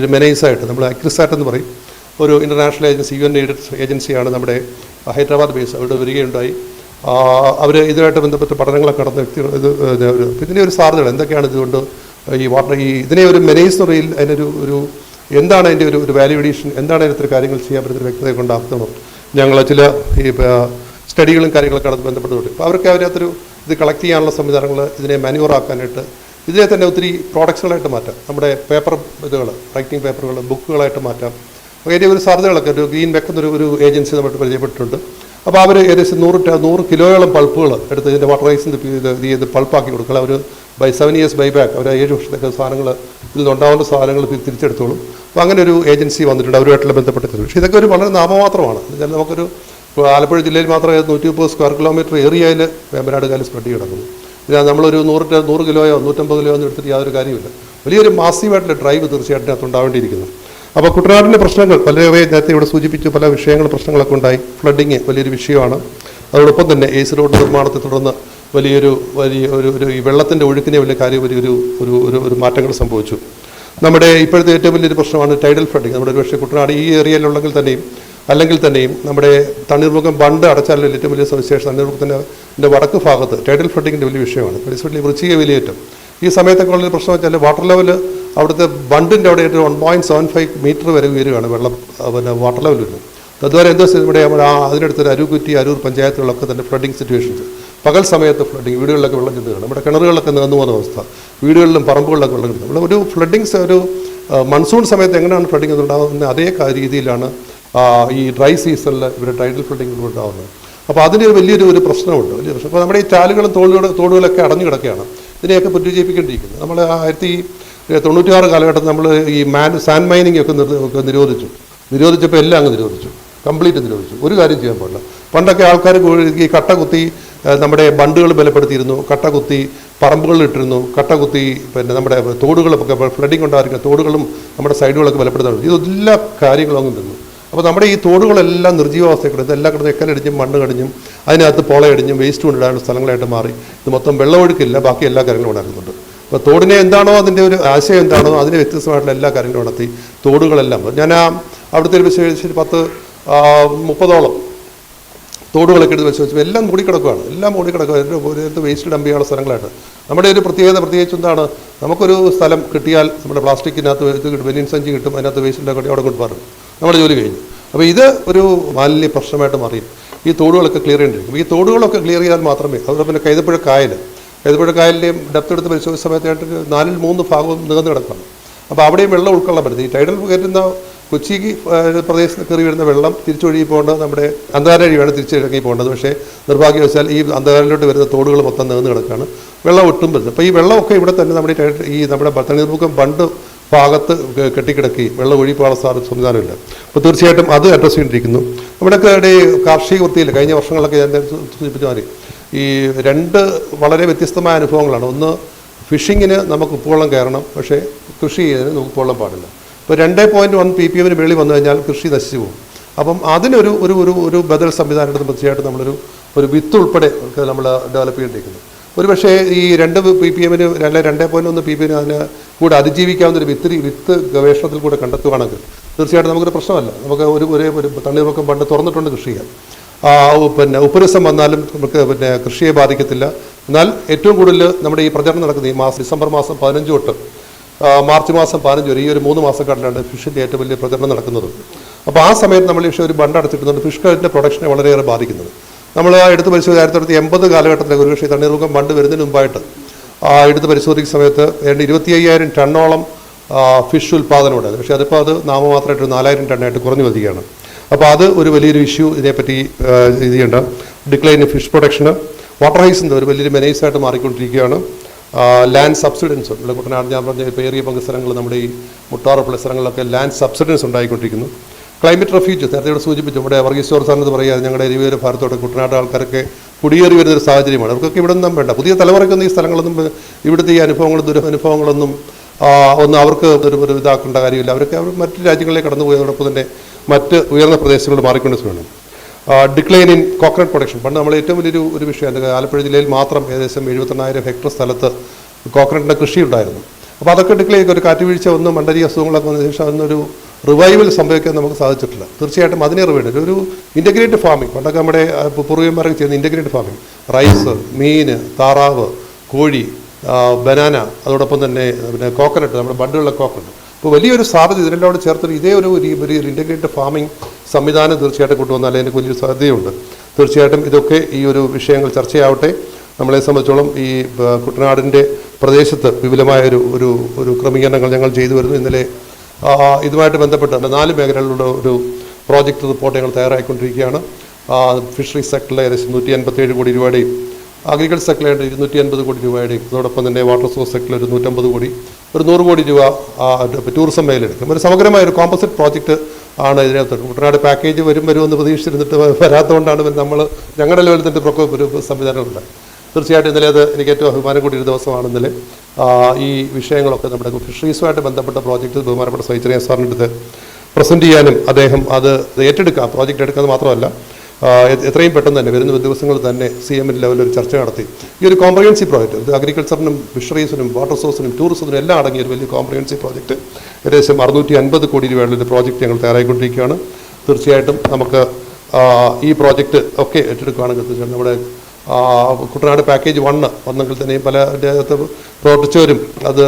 ഒരു മെനൈസായിട്ട് നമ്മൾ അക്രിസാറ്റ് എന്ന് പറയും. ഒരു ഇന്റർനാഷണൽ ഏജൻസി യു എൻ ഏജൻസിയാണ് നമ്മുടെ ഹൈദരാബാദ് ബേസ് അവിടെ വരികയുണ്ടായി. അവർ ഇതുമായിട്ട് ബന്ധപ്പെട്ട് പഠനങ്ങളൊക്കെ നടന്ന വ്യക്തികൾ ഇത് ഇതിനെ ഒരു സാധ്യത എന്തൊക്കെയാണ് ഇതുകൊണ്ട് ഈ വാട്ടർ ഈ ഇതിനെ ഒരു മെനൈസ് എന്ന് പറയിൽ അതിനൊരു ഒരു എന്താണ് അതിന്റെ ഒരു ഒരു വാല്യൂ എഡീഷൻ എന്താണ് അതിനകത്ത് കാര്യങ്ങൾ ചെയ്യാൻ പറ്റുന്ന വ്യക്തത കൊണ്ടാക്കുന്നത് ഞങ്ങൾ ചില ഈ സ്റ്റഡികളും കാര്യങ്ങളൊക്കെ നടന്ന് ബന്ധപ്പെട്ടുകൊണ്ട്. അപ്പോൾ അവർക്ക് അതിനകത്തൊരു ഇത് കളക്ട് ചെയ്യാനുള്ള സംവിധാനങ്ങൾ ഇതിനെ മാനുവർ ആക്കാനായിട്ട് ഇതിനെ തന്നെ ഒത്തിരി പ്രോഡക്ട്സുകളായിട്ട് മാറ്റാം. നമ്മുടെ പേപ്പർ ഇതുകൾ റൈറ്റിംഗ് പേപ്പറുകൾ ബുക്കുകളായിട്ട് മാറ്റാം. അതിന്റെ ഒരു സാധ്യതകളൊക്കെ ഒരു ഗ്രീൻ ബെക്ക് എന്നൊരു ഒരു ഏജൻസി നമ്മൾ പരിചയപ്പെട്ടിട്ടുണ്ട്. അപ്പോൾ അവർ ഏകദേശം നൂറ് നൂറ് കിലോയോളം പൾപ്പുകൾ എടുത്ത് ഇതിന്റെ വാട്ടർ റൈസ് ഇത് ചെയ്ത് പൾപ്പാക്കി കൊടുക്കുക അവർ by seven years by back അവർ ഏഴ് വർഷത്തേക്ക് സാധനങ്ങൾ ഇതിൽ നിന്നുണ്ടാവുന്ന സാധനങ്ങൾ തിരിച്ചെടുത്തോളും. അപ്പോൾ അങ്ങനെ ഒരു ഏജൻസി വന്നിട്ടുണ്ട് അവരുമായിട്ടുള്ള ബന്ധപ്പെട്ടിട്ടുണ്ട് പക്ഷേ ഇതൊക്കെ ഒരു വളരെ നാമമാത്രമാണ്. എന്നുവെച്ചാൽ നമുക്കൊരു ഇപ്പോൾ ആലപ്പുഴ ജില്ലയിൽ മാത്രമേ നൂറ്റി മുപ്പത് സ്ക്വയർ കിലോമീറ്റർ ഏരിയയിൽ വേമ്പനാട് കാലി സ്പ്രെഡ് കിടക്കുന്നു. ഇതിനകത്ത് നമ്മളൊരു നൂറ് നൂറ് കിലോയോ നൂറ്റമ്പത് കിലോയോ ഒന്നും എടുത്തിട്ട് യാതൊരു കാര്യമില്ല വലിയൊരു മാസീവായിട്ടുള്ള ഡ്രൈവ് തീർച്ചയായിട്ടും അത് ഉണ്ടാവേണ്ടിയിരിക്കുന്നു. അപ്പോൾ കുട്ടനാടിന്റെ പ്രശ്നങ്ങൾ പലരെയും നേരത്തെ ഇവിടെ സൂചിപ്പിച്ചു പല വിഷയങ്ങൾ പ്രശ്നങ്ങളൊക്കെ ഉണ്ടായി. ഫ്ലഡിങ് വലിയൊരു വിഷയമാണ്. അതോടൊപ്പം തന്നെ എ സി റോഡ് നിർമ്മാണത്തെ തുടർന്ന് വലിയൊരു വലിയ ഒരു ഒരു ഈ വെള്ളത്തിന്റെ ഒഴുക്കിനെ വലിയ കാര്യം വലിയൊരു ഒരു ഒരു ഒരു മാറ്റങ്ങൾ സംഭവിച്ചു. നമ്മുടെ ഇപ്പോഴത്തെ ഏറ്റവും വലിയൊരു പ്രശ്നമാണ് ടൈഡൽ ഫ്ലഡിങ് നമ്മുടെ ഒരു പക്ഷേ കുട്ടനാട് ഈ ഏരിയയിലുള്ളെങ്കിൽ തന്നെയും അല്ലെങ്കിൽ തന്നെയും നമ്മുടെ തണ്ണീർമുഖം ബണ്ട് അടച്ചാലും ഏറ്റവും വലിയ സവിശേഷം തണ്ണീർമുഖത്തിന്റെ വടക്ക് ഭാഗത്ത് ടൈഡൽ ഫ്ലഡിങ്ങിന്റെ വലിയ വിഷയമാണ്. എസ്പെഷ്യലി വൃശ്ചിക വിലയേറ്റം. ഈ സമയത്തൊക്കെ ഉള്ളൊരു പ്രശ്നം വെച്ചാൽ വാട്ടർ ലെവൽ അവിടുത്തെ ബണ്ടിന്റെ അവിടെ ഒരു one point seven five metre വരെ ഉയരുകയാണ് വെള്ളം പിന്നെ വാട്ടർ ലെവൽ വരുന്നത് തദ്വാര എന്തോ ഇവിടെ നമ്മുടെ ആ അതിനടുത്ത് ഒരു അരൂക്കുറ്റി അരൂർ പഞ്ചായത്തുകളൊക്കെ തന്നെ ഫ്ലഡിങ് സിറ്റുവേഷൻസ് പകൽ സമയത്ത് ഫ്ലഡിങ് വീടുകളിലൊക്കെ വെള്ളം ചെന്നുകയാണ് നമ്മുടെ കിണറുകളിലൊക്കെ നിന്നു പോകുന്ന അവസ്ഥ. വീടുകളിലും പറമ്പുകളിലൊക്കെ വെള്ളം കിട്ടുന്നത് ഒരു ഫ്ലഡിങ്സ് ഒരു മൺസൂൺ സമയത്ത് എങ്ങനെയാണ് ഫ്ലഡിങ് ഉണ്ടാകുന്നത് അതേ രീതിയിലാണ് ഈ ഡ്രൈ സീസണിൽ ഇവിടെ ടൈഡൽ ഫ്ലഡിങ് ഉണ്ടാകുന്നത് അപ്പോൾ അതിന് ഒരു വലിയൊരു ഒരു പ്രശ്നമുണ്ട്. വലിയ പ്രശ്നം. അപ്പോൾ നമ്മുടെ ഈ ചാലുകളും തോടുകളും തോടുകളൊക്കെ അടഞ്ഞു കിടക്കുകയാണ്. ഇതിനെയൊക്കെ പുനരുജ്ജീവിക്കേണ്ടിയിരിക്കുന്നത് നമ്മൾ ആയിരത്തി തൊണ്ണൂറ്റിയാറ് കാലഘട്ടത്തിൽ നമ്മൾ ഈ മാൻ സാൻഡ് മൈനിങ് ഒക്കെ ഒക്കെ നിരോധിച്ചു. നിരോധിച്ചപ്പോൾ എല്ലാം അങ്ങ് നിരോധിച്ചു. കംപ്ലീറ്റ് നിരോധിച്ചു. ഒരു കാര്യം ചെയ്യാൻ പാടില്ല. പണ്ടൊക്കെ ആൾക്കാർ ഈ കട്ട കുത്തി നമ്മുടെ ബണ്ടുകൾ ബലപ്പെടുത്തിയിരുന്നു. കട്ട കുത്തി പറമ്പുകളിൽ ഇട്ടിരുന്നു. കട്ട കുത്തി പിന്നെ നമ്മുടെ തോടുകളൊക്കെ ഫ്ലഡിങ് ഉണ്ടായിരിക്കുന്ന തോടുകളും നമ്മുടെ സൈഡുകളൊക്കെ ബലപ്പെടുത്താറുണ്ട് ഇതെല്ലാ കാര്യങ്ങളും അങ്ങ് നിന്നു. അപ്പോൾ നമ്മുടെ ഈ തോടുകളെല്ലാം നിർജീവാവസ്ഥയിൽ കിടന്നു ഇതെല്ലാം കിടന്ന് എക്കലടിഞ്ഞും മണ്ണ് കടിഞ്ഞും അതിനകത്ത് പോളയടിഞ്ഞും വേസ്റ്റ് കൊണ്ടിടാനുള്ള സ്ഥലങ്ങളായിട്ട് മാറി. ഇത് മൊത്തം വെള്ളമൊഴുക്കില്ല ബാക്കി എല്ലാ കാര്യങ്ങളും ഉണ്ടാക്കുന്നുണ്ട് അപ്പോൾ തോടിനെ എന്താണോ അതിന്റെ ഒരു ആശയം എന്താണോ അതിന് വ്യത്യസ്തമായിട്ടുള്ള എല്ലാ കാര്യങ്ങളും നടത്തി തോടുകളെല്ലാം. ഞാൻ ആ അവിടുത്തെ ഒരു പത്ത് മുപ്പതോളം തോടുകളൊക്കെ എടുത്ത് വെച്ച് വെച്ചപ്പോൾ എല്ലാം മൂടിക്കിടക്കുകയാണ് എല്ലാം മൂടിക്കിടക്കുക ഒരു വേസ്റ്റ് ഡംപ് ചെയ്യാനുള്ള സ്ഥലങ്ങളായിട്ട്. നമ്മുടെ ഒരു പ്രത്യേകത പ്രത്യേകിച്ച് എന്താണ്? നമുക്കൊരു സ്ഥലം കിട്ടിയാൽ നമ്മുടെ പ്ലാസ്റ്റിക്കിനകത്ത് വെനിയൻ സഞ്ചി കിട്ടും അതിനകത്ത് വേസ്റ്റ് ഉണ്ടാക്കി അവിടെ കൊണ്ടുപോകാറ് നമ്മുടെ ജോലി കഴിഞ്ഞു അപ്പോൾ ഇത് ഒരു വലിയ പ്രശ്നമായിട്ട് മാറി ഈ തോടുകളൊക്കെ ക്ലിയർ ചെയ്യേണ്ടിരിക്കും ഈ തോടുകളൊക്കെ ക്ലിയർ ചെയ്താൽ മാത്രമേ അതുപോലെ പിന്നെ കൈതപ്പുഴ കായൽ കൈതപ്പുഴ കായലിന്റെയും ഡെപ്ത് എടുത്ത് പരിശോധിച്ച സമയത്തായിട്ട് നാലിൽ മൂന്ന് ഭാഗവും നികന്ന് കിടക്കണം അപ്പോൾ അവിടെയും വെള്ളം ഉൾക്കൊള്ളാൻ പറ്റും ഈ ടൈഡൽ കയറ്റുന്ന കൊച്ചിക്ക് പ്രദേശത്ത് കയറി വരുന്ന വെള്ളം തിരിച്ചൊഴുകി പോകേണ്ടത് നമ്മുടെ അന്ധകാര വഴിയാണ് തിരിച്ചിറങ്ങി പോകേണ്ടത് പക്ഷേ നിർഭാഗ്യവശാൽ ഈ അന്ധകാരിലോട്ട് വരുന്ന തോടുകൾ മൊത്തം നികന്ന് കിടക്കുകയാണ് വെള്ളം ഒട്ടും വരുന്നത് അപ്പോൾ ഈ വെള്ളമൊക്കെ ഇവിടെ തന്നെ നമ്മുടെ ഈ ഈ നമ്മുടെ തണ്ണീർമുഖം ബണ്ട് ഭാഗത്ത് കെട്ടിക്കിടക്കി കെട്ടിക്കിടക്കുകയും വെള്ളം ഒഴുകിപ്പോകാനുള്ള സാധ്യത സംവിധാനമില്ല. അപ്പോൾ തീർച്ചയായിട്ടും അത് അഡ്രസ്സ് ചെയ്തിരിക്കുന്നു. ഇവിടെ കാർഷിക വൃത്തിയിൽ കഴിഞ്ഞ വർഷങ്ങളിലൊക്കെ ഞാൻ സൂചിപ്പിച്ച മാതിരി ഈ രണ്ട് വളരെ വ്യത്യസ്തമായ അനുഭവങ്ങളാണ്. ഒന്ന് ഫിഷിങ്ങിന് നമുക്ക് ഉപ്പുവെള്ളം കയറണം. പക്ഷേ കൃഷി ചെയ്യുന്നതിന് നമുക്ക് ഉപ്പുവെള്ളം പാടില്ല. ഇപ്പോൾ രണ്ട് പോയിന്റ് വൺ പി പി എമ്മിന് വെളി വന്നു കഴിഞ്ഞാൽ കൃഷി നശിച്ചു പോകും. അപ്പം അതിനൊരു ഒരു ഒരു ഒരു ബദൽ സംവിധാനം തീർച്ചയായിട്ടും നമ്മളൊരു ഒരു വിത്ത് ഉൾപ്പെടെ നമ്മൾ ഡെവലപ്പ് ചെയ്തിരിക്കുന്നത് ഒരു പക്ഷേ ഈ രണ്ട് പി പി എമ്മിന് അല്ലെ രണ്ട് പോയിന്റ് ഒന്ന് പി പി എമ്മിന് അതിന് കൂടെ അതിജീവിക്കാവുന്ന ഒരു വിത്ത് വിത്ത് ഗവേഷണത്തിൽ കൂടെ കണ്ടെത്തുകയാണെങ്കിൽ തീർച്ചയായിട്ടും നമുക്കൊരു പ്രശ്നമല്ല. നമുക്ക് ഒരു ഒരേ ഒരു തണ്ണീർമുക്കം പണ്ട് തുറന്നിട്ടുണ്ട് കൃഷി ചെയ്യാൻ പിന്നെ ഉപ്പുരസം വന്നാലും നമുക്ക് പിന്നെ കൃഷിയെ ബാധിക്കത്തില്ല. എന്നാൽ ഏറ്റവും കൂടുതൽ നമ്മുടെ ഈ പ്രചരണം നടക്കുന്ന ഈ മാസം ഡിസംബർ മാസം പതിനഞ്ച് തൊട്ട് മാർച്ച് മാസം പതിനഞ്ച് വരെ ഈ ഒരു മൂന്ന് മാസം മാസക്കാട്ടിലാണ് ഫിഷിന്റെ ഏറ്റവും വലിയ പ്രചരണം നടക്കുന്നത്. അപ്പോൾ ആ സമയത്ത് നമ്മൾ ഈ ഒരു ബണ്ട് അടച്ചിട്ടുണ്ട് ഫിഷ് കൾച്ചറിന്റെ പ്രൊഡക്ഷനെ വളരെയേറെ ബാധിക്കുന്നത്. നമ്മൾ എടുത്ത് പരിശോധിച്ച് ആയിരത്തി തൊള്ളായിരത്തി എൺപത് കാലഘട്ടത്തിലൊക്കെ ഒരുപക്ഷെ തണ്ണീർമുഖം ബണ്ട് വരുന്നതിന് മുമ്പായിട്ട് എടുത്ത് പരിശോധിക്കുന്ന സമയത്ത് ഏതാണ്ട് ഇരുപത്തി അയ്യായിരം ടണ്ണോളം ഫിഷ് ഉൽപ്പാദനം ഉണ്ടായിരുന്നു. പക്ഷേ അതിപ്പോൾ അത് നാമമാത്രമായിട്ട് ഒരു നാലായിരം ടണ്ണായിട്ട് കുറഞ്ഞു വരികയാണ്. അപ്പോൾ അത് ഒരു വലിയൊരു ഇഷ്യൂ ഇതിനെപ്പറ്റി ആ, ഇത് ചെയ്യേണ്ട ഡിക്ലൈൻ ഫിഷ് പ്രൊഡക്ഷന് വാട്ടർ ഹൈസിന്റെ ഒരു വലിയൊരു മെനൈസായിട്ട് മാറിക്കൊണ്ടിരിക്കുകയാണ്. ലാൻഡ് സബ്സിഡൻസ് ഇവിടെ കുട്ടനാട് ഞാൻ പറഞ്ഞ ഇപ്പോൾ ഏറിയ പങ്ക് സ്ഥലങ്ങൾ നമ്മുടെ ഈ മുട്ടാറുള്ള സ്ഥലങ്ങളിലൊക്കെ ലാൻഡ് സബ്സിഡൻസ് ഉണ്ടായിക്കൊണ്ടിരിക്കുന്നു. ക്ലൈമറ്റ് റെഫ്യൂജസ് നേരത്തെ ഇവിടെ സൂചിപ്പിച്ചു. ഇവിടെ വർഗീശ്വർ സാറിനത് പറയുക ഞങ്ങളുടെ ഇരുവേര് ഭാരത്തോടെ കുട്ടനാട് ആൾക്കാരൊക്കെ കുടിയേറി വരുന്നൊരു സാഹചര്യമാണ്. അവർക്കൊക്കെ ഇവിടെ നിന്നും വേണ്ട. പുതിയ തലമുറയ്ക്കൊന്നും ഈ സ്ഥലങ്ങളൊന്നും ഇവിടുത്തെ ഈ അനുഭവങ്ങളും ദുരനുഭവങ്ങളൊന്നും ഒന്നും അവർക്ക് ഒരു ഒരു ഇതാക്കേണ്ട കാര്യമില്ല. അവരൊക്കെ അവർ മറ്റ് രാജ്യങ്ങളിലേക്ക് കടന്നു പോയതോടൊപ്പം തന്നെ മറ്റ് ഉയർന്ന പ്രദേശങ്ങളിൽ മാറിക്കൊണ്ട് വേണം ഡിക്ലൈൻ ഇൻ കോക്കനട്ട് പ്രൊഡക്ഷൻ പണ്ട് നമ്മൾ ഏറ്റവും വലിയൊരു ഒരു വിഷയം അത് ആലപ്പുഴ ജില്ലയിൽ മാത്രം ഏകദേശം എഴുപത്തെണ്ണായിരം ഹെക്ടർ സ്ഥലത്ത് കോക്കനട്ടിന്റെ കൃഷി ഉണ്ടായിരുന്നു അപ്പോൾ അതൊക്കെ ഡിക്ലൈൻ ഒരു കാറ്റ് കാറ്റുവീഴ്ച ഒന്നും മണ്ടരി അസുഖങ്ങളൊക്കെ വന്നതിന് ശേഷം അതൊന്നൊരു റിവൈവൽ സംഭവിക്കാൻ നമുക്ക് സാധിച്ചിട്ടില്ല. തീർച്ചയായിട്ടും അതിനെ റിവൈഡ് ഒരു ഇന്റഗ്രേറ്റഡ് ഫാമിംഗ് പണ്ടൊക്കെ നമ്മുടെ പൂർവികന്മാരൊക്കെ ചെയ്യുന്ന ഇന്റഗ്രേറ്റഡ് ഫാമിംഗ് റൈസ് മീൻ താറാവ് കോഴി ബനാന അതോടൊപ്പം തന്നെ പിന്നെ കോക്കനട്ട് നമ്മുടെ ബണ്ടുള്ള കോക്കനട്ട് അപ്പോൾ വലിയൊരു സാധ്യത ഇതിനെല്ലാം കൂടെ ചേർത്തൊരു ഇതേ ഒരു ഒരു ഇന്റഗ്രേറ്റഡ് ഫാമിംഗ് സംവിധാനം തീർച്ചയായിട്ടും കൊണ്ടുവന്നാൽ അതിന് വലിയൊരു സാധ്യതയുണ്ട്. തീർച്ചയായിട്ടും ഇതൊക്കെ ഈ ഒരു വിഷയങ്ങൾ ചർച്ചയാവട്ടെ. നമ്മളെ സംബന്ധിച്ചോളം ഈ കുട്ടനാടിന്റെ പ്രദേശത്ത് വിപുലമായ ഒരു ഒരു ക്രമീകരണങ്ങൾ ഞങ്ങൾ ചെയ്തു വരുന്നു. ഇന്നലെ ഇതുമായിട്ട് ബന്ധപ്പെട്ട് നാല് മേഖലകളിലുള്ള ഒരു പ്രോജക്റ്റ് റിപ്പോർട്ട് ഞങ്ങൾ തയ്യാറായിക്കൊണ്ടിരിക്കുകയാണ്. ഫിഷറീസ് സെക്ടറിലെ ഏകദേശം നൂറ്റി അൻപത്തേഴ് കോടി രൂപയുടെയും അഗ്രികൾച്ചർ സെക്ടറിലായിട്ട് ഇരുന്നൂറ്റി അൻപത് കോടി രൂപയുടെയും അതോടൊപ്പം തന്നെ വാട്ടർ സോഴ്സ് സെക്ടറിൽ ഒരു നൂറ്റമ്പത് കോടി ഒരു നൂറ് കോടി രൂപ ടൂറിസം മേഖലയെടുക്കും ഒരു സമഗ്രമായ ഒരു കോമ്പസിറ്റ് പ്രോജക്റ്റ് ആണ് ഇതിനകത്ത്. കുട്ടനാട് പാക്കേജ് വരും വരുമെന്ന് പ്രതീക്ഷിച്ചിരുന്നിട്ട് വരാത്തതുകൊണ്ടാണ് നമ്മൾ ഞങ്ങളുടെ ലെവലിൽ തന്നെ പ്രൊക്കോ ഒരു സംവിധാനമുണ്ട് തീർച്ചയായിട്ടും ഇന്നലെ അത് എനിക്ക് ഏറ്റവും അഭിമാനം കൂടിയൊരു ദിവസമാണ് ഇന്നലെ. ഈ വിഷയങ്ങളൊക്കെ നമ്മുടെ ഫിഷറീസുമായിട്ട് ബന്ധപ്പെട്ട പ്രോജക്റ്റ് ബഹുമാനപ്പെട്ട സൈച്ചറിയ സാറിന്റെ അടുത്ത് പ്രസന്റ് ചെയ്യാനും അദ്ദേഹം അത് ഏറ്റെടുക്കുക പ്രോജക്റ്റ് എടുക്കുക മാത്രമല്ല എത്രയും പെട്ടെന്ന് തന്നെ വരുന്ന ദിവസങ്ങളിൽ തന്നെ സി എം ലെവലിൽ ഒരു ചർച്ച നടത്തി. ഈ ഒരു കോംപ്രഹെൻസീവ് പ്രോജക്റ്റ് ഇത് അഗ്രികൾച്ചറിനും ഫിഷറീസിനും വാട്ടർ സോഴ്സിനും ടൂറിസത്തിനും എല്ലാം അടങ്ങിയ ഒരു വലിയ കോംപ്രഹെൻസീവ് പ്രോജക്റ്റ് ഏകദേശം അറുന്നൂറ്റി അൻപത് കോടി രൂപയുള്ള ഒരു പ്രോജക്റ്റ് ഞങ്ങൾ തയ്യാറായിക്കൊണ്ടിരിക്കുകയാണ്. തീർച്ചയായിട്ടും നമുക്ക് ഈ പ്രോജക്റ്റ് ഒക്കെ ഏറ്റെടുക്കുകയാണെങ്കിൽ നമ്മുടെ കുട്ടനാട് പാക്കേജ് വണ്ണ് വന്നെങ്കിൽ തന്നെയും പല അതിനകത്ത് പ്രവർത്തിച്ചവരും അത്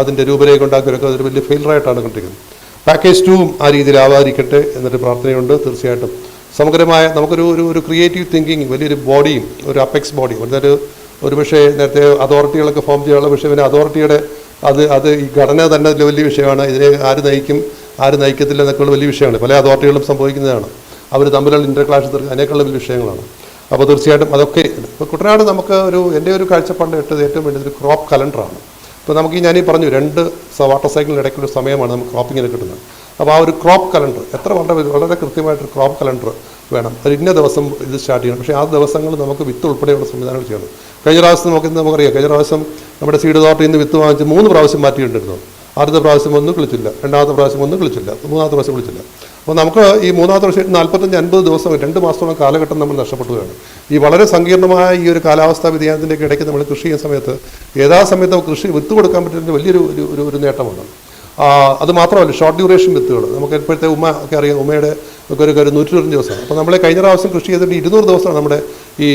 അതിന്റെ രൂപരേഖ ഉണ്ടാക്കിയവരൊക്കെ അതൊരു വലിയ ഫെയിലറായിട്ടാണ് കണ്ടിരിക്കുന്നത്. പാക്കേജ് ടൂവും ആ രീതിയിൽ ആവാതിരിക്കട്ടെ എന്നൊരു പ്രാർത്ഥനയുണ്ട് തീർച്ചയായിട്ടും. സമഗ്രമായ നമുക്കൊരു ഒരു ഒരു ക്രിയേറ്റീവ് തിങ്കിങ് വലിയൊരു ബോഡിയും ഒരു അപ്പെക്സ് ബോഡിയും ഒരു പക്ഷേ നേരത്തെ അതോറിറ്റികളൊക്കെ ഫോം ചെയ്യാനുള്ള പക്ഷേ പിന്നെ അതോറിറ്റിയുടെ അത് അത് ഈ ഘടന തന്നെ വലിയ വിഷയമാണ്. ഇതിനെ ആര് നയിക്കും ആര് നയിക്കത്തില്ല എന്നൊക്കെയുള്ള വലിയ വിഷയമാണ്. പല അതോറിറ്റികളും സംഭവിക്കുന്നതാണ്. അവർ തമ്മിലുള്ള ഇന്റർ ക്ലാഷ് തീർക്കുക അതിനേക്കാളുള്ള വലിയ വിഷയങ്ങളാണ്. അപ്പോൾ തീർച്ചയായിട്ടും അതൊക്കെ ഇപ്പോൾ കുട്ടനാട് നമുക്ക് ഒരു എന്റെ ഒരു കാഴ്ചപ്പാട് ഇട്ടത് ഏറ്റവും വലിയൊരു ക്രോപ്പ് കലണ്ടറാണ് ഇപ്പോൾ നമുക്ക് ഞാനീ പറഞ്ഞു രണ്ട് വാട്ടർ സൈക്കിളിന് ഇടയ്ക്കുള്ള സമയമാണ് നമുക്ക് ക്രോപ്പിങ്ങിന് കിട്ടുന്നത്. അപ്പോൾ ആ ഒരു ക്രോപ്പ് കലണ്ടർ എത്ര വളരെ വളരെ കൃത്യമായിട്ടൊരു ക്രോപ്പ് കലണ്ടർ വേണം. ഒരു ഇന്ന ദിവസം ഇത് സ്റ്റാർട്ട് ചെയ്യണം. പക്ഷേ ആ ദിവസങ്ങൾ നമുക്ക് വിത്ത് ഉൾപ്പെടെയുള്ള സംവിധാനങ്ങൾ ചെയ്യണം. കഴിഞ്ഞ പ്രാവശ്യം നമുക്ക് നമുക്കറിയാം. കഴിഞ്ഞ പ്രാവശ്യം നമ്മുടെ സീഡ് തോട്ടിൽ നിന്ന് വിത്ത് വാങ്ങിച്ച് മൂന്ന് പ്രാവശ്യം മാറ്റിയിട്ടുണ്ടായിരുന്നു. ആദ്യത്തെ പ്രാവശ്യം ഒന്നും കളിച്ചില്ല. രണ്ടാമത്തെ പ്രാവശ്യം ഒന്നും കളിച്ചില്ല. മൂന്നാമത്തെ പ്രാവശ്യം കളിച്ചില്ല അപ്പോൾ നമുക്ക് ഈ മൂന്നാമത്തെ വർഷം നാൽപ്പത്തഞ്ച് അൻപത് ദിവസം രണ്ട് മാസത്തോളം കാലഘട്ടം നമ്മൾ നഷ്ടപ്പെട്ടുകയാണ് ഈ വളരെ സങ്കീർണമായ ഈ ഒരു കാലാവസ്ഥാ വ്യതിയാനത്തിന്റെ ഇടയ്ക്ക് നമ്മൾ കൃഷി ചെയ്യുന്ന സമയത്ത് ഏതാ സമയത്ത് കൃഷി വിത്ത് കൊടുക്കാൻ പറ്റുന്ന വലിയൊരു ഒരു ഒരു നേട്ടമാണ് അത് മാത്രമല്ല ഷോർട്ട് ഡ്യൂറേഷൻ വിത്തുകൾ. നമുക്ക് ഇപ്പോഴത്തെ ഉമ്മ ഒക്കെ അറിയാം ഉമ്മയുടെ ഒക്കെ ഒരു ഒരു നൂറ്റി ഇരുപത്തഞ്ച് ദിവസം. അപ്പോൾ നമ്മളെ കഴിഞ്ഞ പ്രാവശ്യം കൃഷി ചെയ്തിട്ട് ഇരുന്നൂറ് ദിവസമാണ് നമ്മുടെ ഈ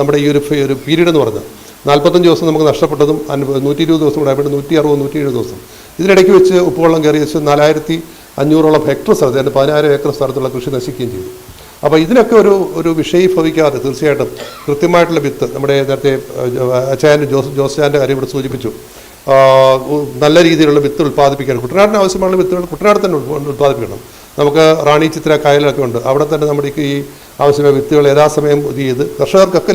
നമ്മുടെ ഈ ഒരു ഒരു പീരീഡ് എന്ന് പറഞ്ഞത്. നാൽപ്പത്തഞ്ച് ദിവസം നമുക്ക് നഷ്ടപ്പെട്ടതും നൂറ്റി ഇരുപത് ദിവസം കൂടെ അവിടെ നൂറ്റി അറുപത് നൂറ്റി എഴുപത് ദിവസം. ഇതിനിടയ്ക്ക് വെച്ച് ഉപ്പുവെള്ളം കയറി വെച്ച് നാലായിരത്തി അഞ്ഞൂറോളം ഹെക്ടർ സ്ഥലത്ത് അതിന്റെ പതിനായിരം ഏക്കർ സ്ഥലത്തുള്ള കൃഷി നശിക്കുകയും ചെയ്തു. അപ്പോൾ ഇതിനൊക്കെ ഒരു ഒരു വിഷയീഭവിക്കാതെ തീർച്ചയായിട്ടും കൃത്യമായിട്ടുള്ള വിത്ത് നമ്മുടെ നേരത്തെ അച്ചായന്റെ ജോസ് ജോസ് ചാന്റെ കാര്യം ഇവിടെ സൂചിപ്പിച്ചു. നല്ല രീതിയിലുള്ള വിത്ത് ഉൽപ്പാദിപ്പിക്കണം കുട്ടനാടിന് ആവശ്യമുള്ള വിത്തുകൾ കുട്ടനാട് തന്നെ ഉൽപ്പാദിപ്പിക്കണം. നമുക്ക് റാണി ചിത്ര കായലൊക്കെ ഉണ്ട്. അവിടെ തന്നെ നമ്മുടെ ഈ ആവശ്യമായ വിത്തുകൾ യഥാസമയം ഇത് ചെയ്ത് കർഷകർക്കൊക്കെ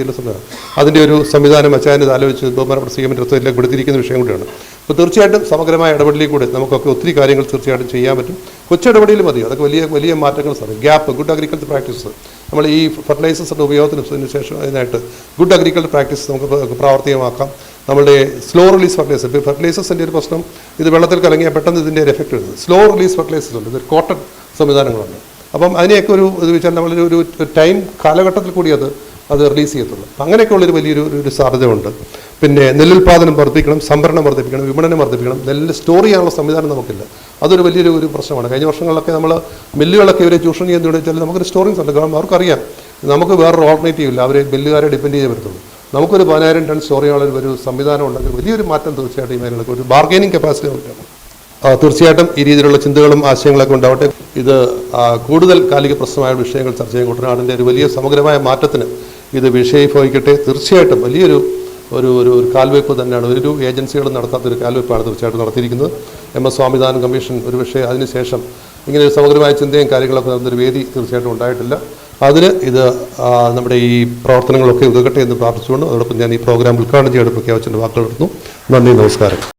ഈ സംവിധാനം അതിന്റെ ഒരു സംവിധാനം അച്ചായന്റെ ആലോചിച്ച് ബഹുമാനപ്പെട്ട സി എമ്മിന്റെ അടുത്തേക്ക് കൊടുത്തിരിക്കുന്ന വിഷയം കൂടിയാണ്. അപ്പോൾ തീർച്ചയായിട്ടും സമഗ്രമായ ഇടപെടലിൽ കൂടെ നമുക്കൊക്കെ ഒത്തിരി കാര്യങ്ങൾ തീർച്ചയായിട്ടും ചെയ്യാൻ പറ്റും. കൊച്ചിടപെടലിൽ മതി. അതൊക്കെ വലിയ വലിയ മാറ്റങ്ങൾ സാധിക്കും. ഗ്യാപ്പ് ഗുഡ് അഗ്രികൾച്ചർ പ്രാക്ടീസസ് നമ്മൾ ഈ ഫെർട്ടിലൈസേഴ്സിന്റെ ഉപയോഗത്തിന് ശേഷം അതിനായിട്ട് ഗുഡ് അഗ്രികൾച്ചർ പ്രാക്ടീസ് നമുക്ക് പ്രാവർത്തികമാക്കാം. നമ്മുടെ സ്ലോ റിലീസ് ഫെർട്ടിലൈസർ ഇപ്പോൾ ഫെർട്ടിലൈസേഴ്സിന്റെ ഒരു പ്രശ്നം ഇത് വെള്ളത്തിൽ കലങ്ങിയാൽ പെട്ടെന്ന് ഇതിന്റെ ഒരു എഫക്റ്റ് വരുന്നത്. സ്ലോ റിലീസ് ഫെർട്ടിലൈസേഴ്സ് ഉണ്ട്. ഇതൊരു കോട്ടൺ സംവിധാനങ്ങളുണ്ട്. അപ്പം അതിനെയൊക്കെ ഒരു ഇത് വെച്ചാൽ നമ്മളൊരു ഒരു ടൈം കാലഘട്ടത്തിൽ കൂടി അത് അത് റിലീസ് ചെയ്യത്തുള്ളൂ. അങ്ങനെയൊക്കെ അങ്ങനെയൊക്കെയുള്ളൊരു വലിയൊരു ഒരു സാധ്യതയുണ്ട്. പിന്നെ നെല്ലുൽപാദനം വർദ്ധിപ്പിക്കണം സംഭരണം വർദ്ധിപ്പിക്കണം വിപണനം വർദ്ധിപ്പിക്കണം നെല്ല് സ്റ്റോർ ചെയ്യാനുള്ള സംവിധാനം നമുക്കില്ല. അതൊരു വലിയൊരു ഒരു പ്രശ്നമാണ്. കഴിഞ്ഞ വർഷങ്ങളിലൊക്കെ നമ്മൾ മില്ലുകളൊക്കെ ഇവരെ ചൂഷണം ചെയ്യുന്നതോടെ വെച്ചാൽ നമുക്കൊരു സ്റ്റോറിങ് സ്ഥലം കാരണം അവർക്കറിയാം നമുക്ക് വേറൊരു ഓൾട്ടർനേറ്റീവ് ഇല്ല. അവർ ബില്ലുകാരെ ഡിപ്പെൻഡ് ചെയ്ത് പറ്റത്തുള്ളൂ. നമുക്കൊരു പതിനായിരം ടൺ സ്റ്റോർ ചെയ്യാനുള്ള ഒരു സംവിധാനം ഉണ്ടെങ്കിൽ വലിയൊരു മാറ്റം തീർച്ചയായിട്ടും ഈ മേഖലക്ക് ഒരു ബാർഗൈനിങ് കപ്പാസിറ്റി ആ, തീർച്ചയായിട്ടും ഈ രീതിയിലുള്ള ചിന്തകളും ആശയങ്ങളൊക്കെ ഉണ്ടാവട്ടെ. ഇത് കൂടുതൽ കാലിക പ്രശ്നമായ വിഷയങ്ങൾ ചർച്ച ചെയ്യാൻ കുട്ടനാടിന്റെ ഒരു വലിയ സമഗ്രമായ മാറ്റത്തിന് ഇത് വിഷയീഭവിക്കട്ടെ തീർച്ചയായിട്ടും വലിയൊരു ഒരു ഒരു ഒരു കാൽവയ്പ് തന്നെയാണ്. ഒരു ഏജൻസികളും നടത്താത്തൊരു കാൽവയ്പ്പാണ് തീർച്ചയായിട്ടും നടത്തിയിരിക്കുന്നത്. എം എസ് സ്വാമിനാഥൻ കമ്മീഷൻ ഒരു പക്ഷേ അതിനുശേഷം ഇങ്ങനെ ഒരു സമഗ്രമായ ചിന്തയും കാര്യങ്ങളൊക്കെ നടന്നൊരു വേദി തീർച്ചയായിട്ടും ഉണ്ടായിട്ടില്ല. അതിന് ഇത് നമ്മുടെ ഈ പ്രവർത്തനങ്ങളൊക്കെ ഉതകട്ടെ എന്ന് പ്രാർത്ഥിച്ചുകൊണ്ട് അതോടൊപ്പം ഞാൻ ഈ പ്രോഗ്രാം ഉദ്ഘാടനം ചെയ്യാൻ പ്രഖ്യാപിച്ചതിന്റെ വാക്കുകൾ നടത്തുന്നു നന്ദി നമസ്കാരം.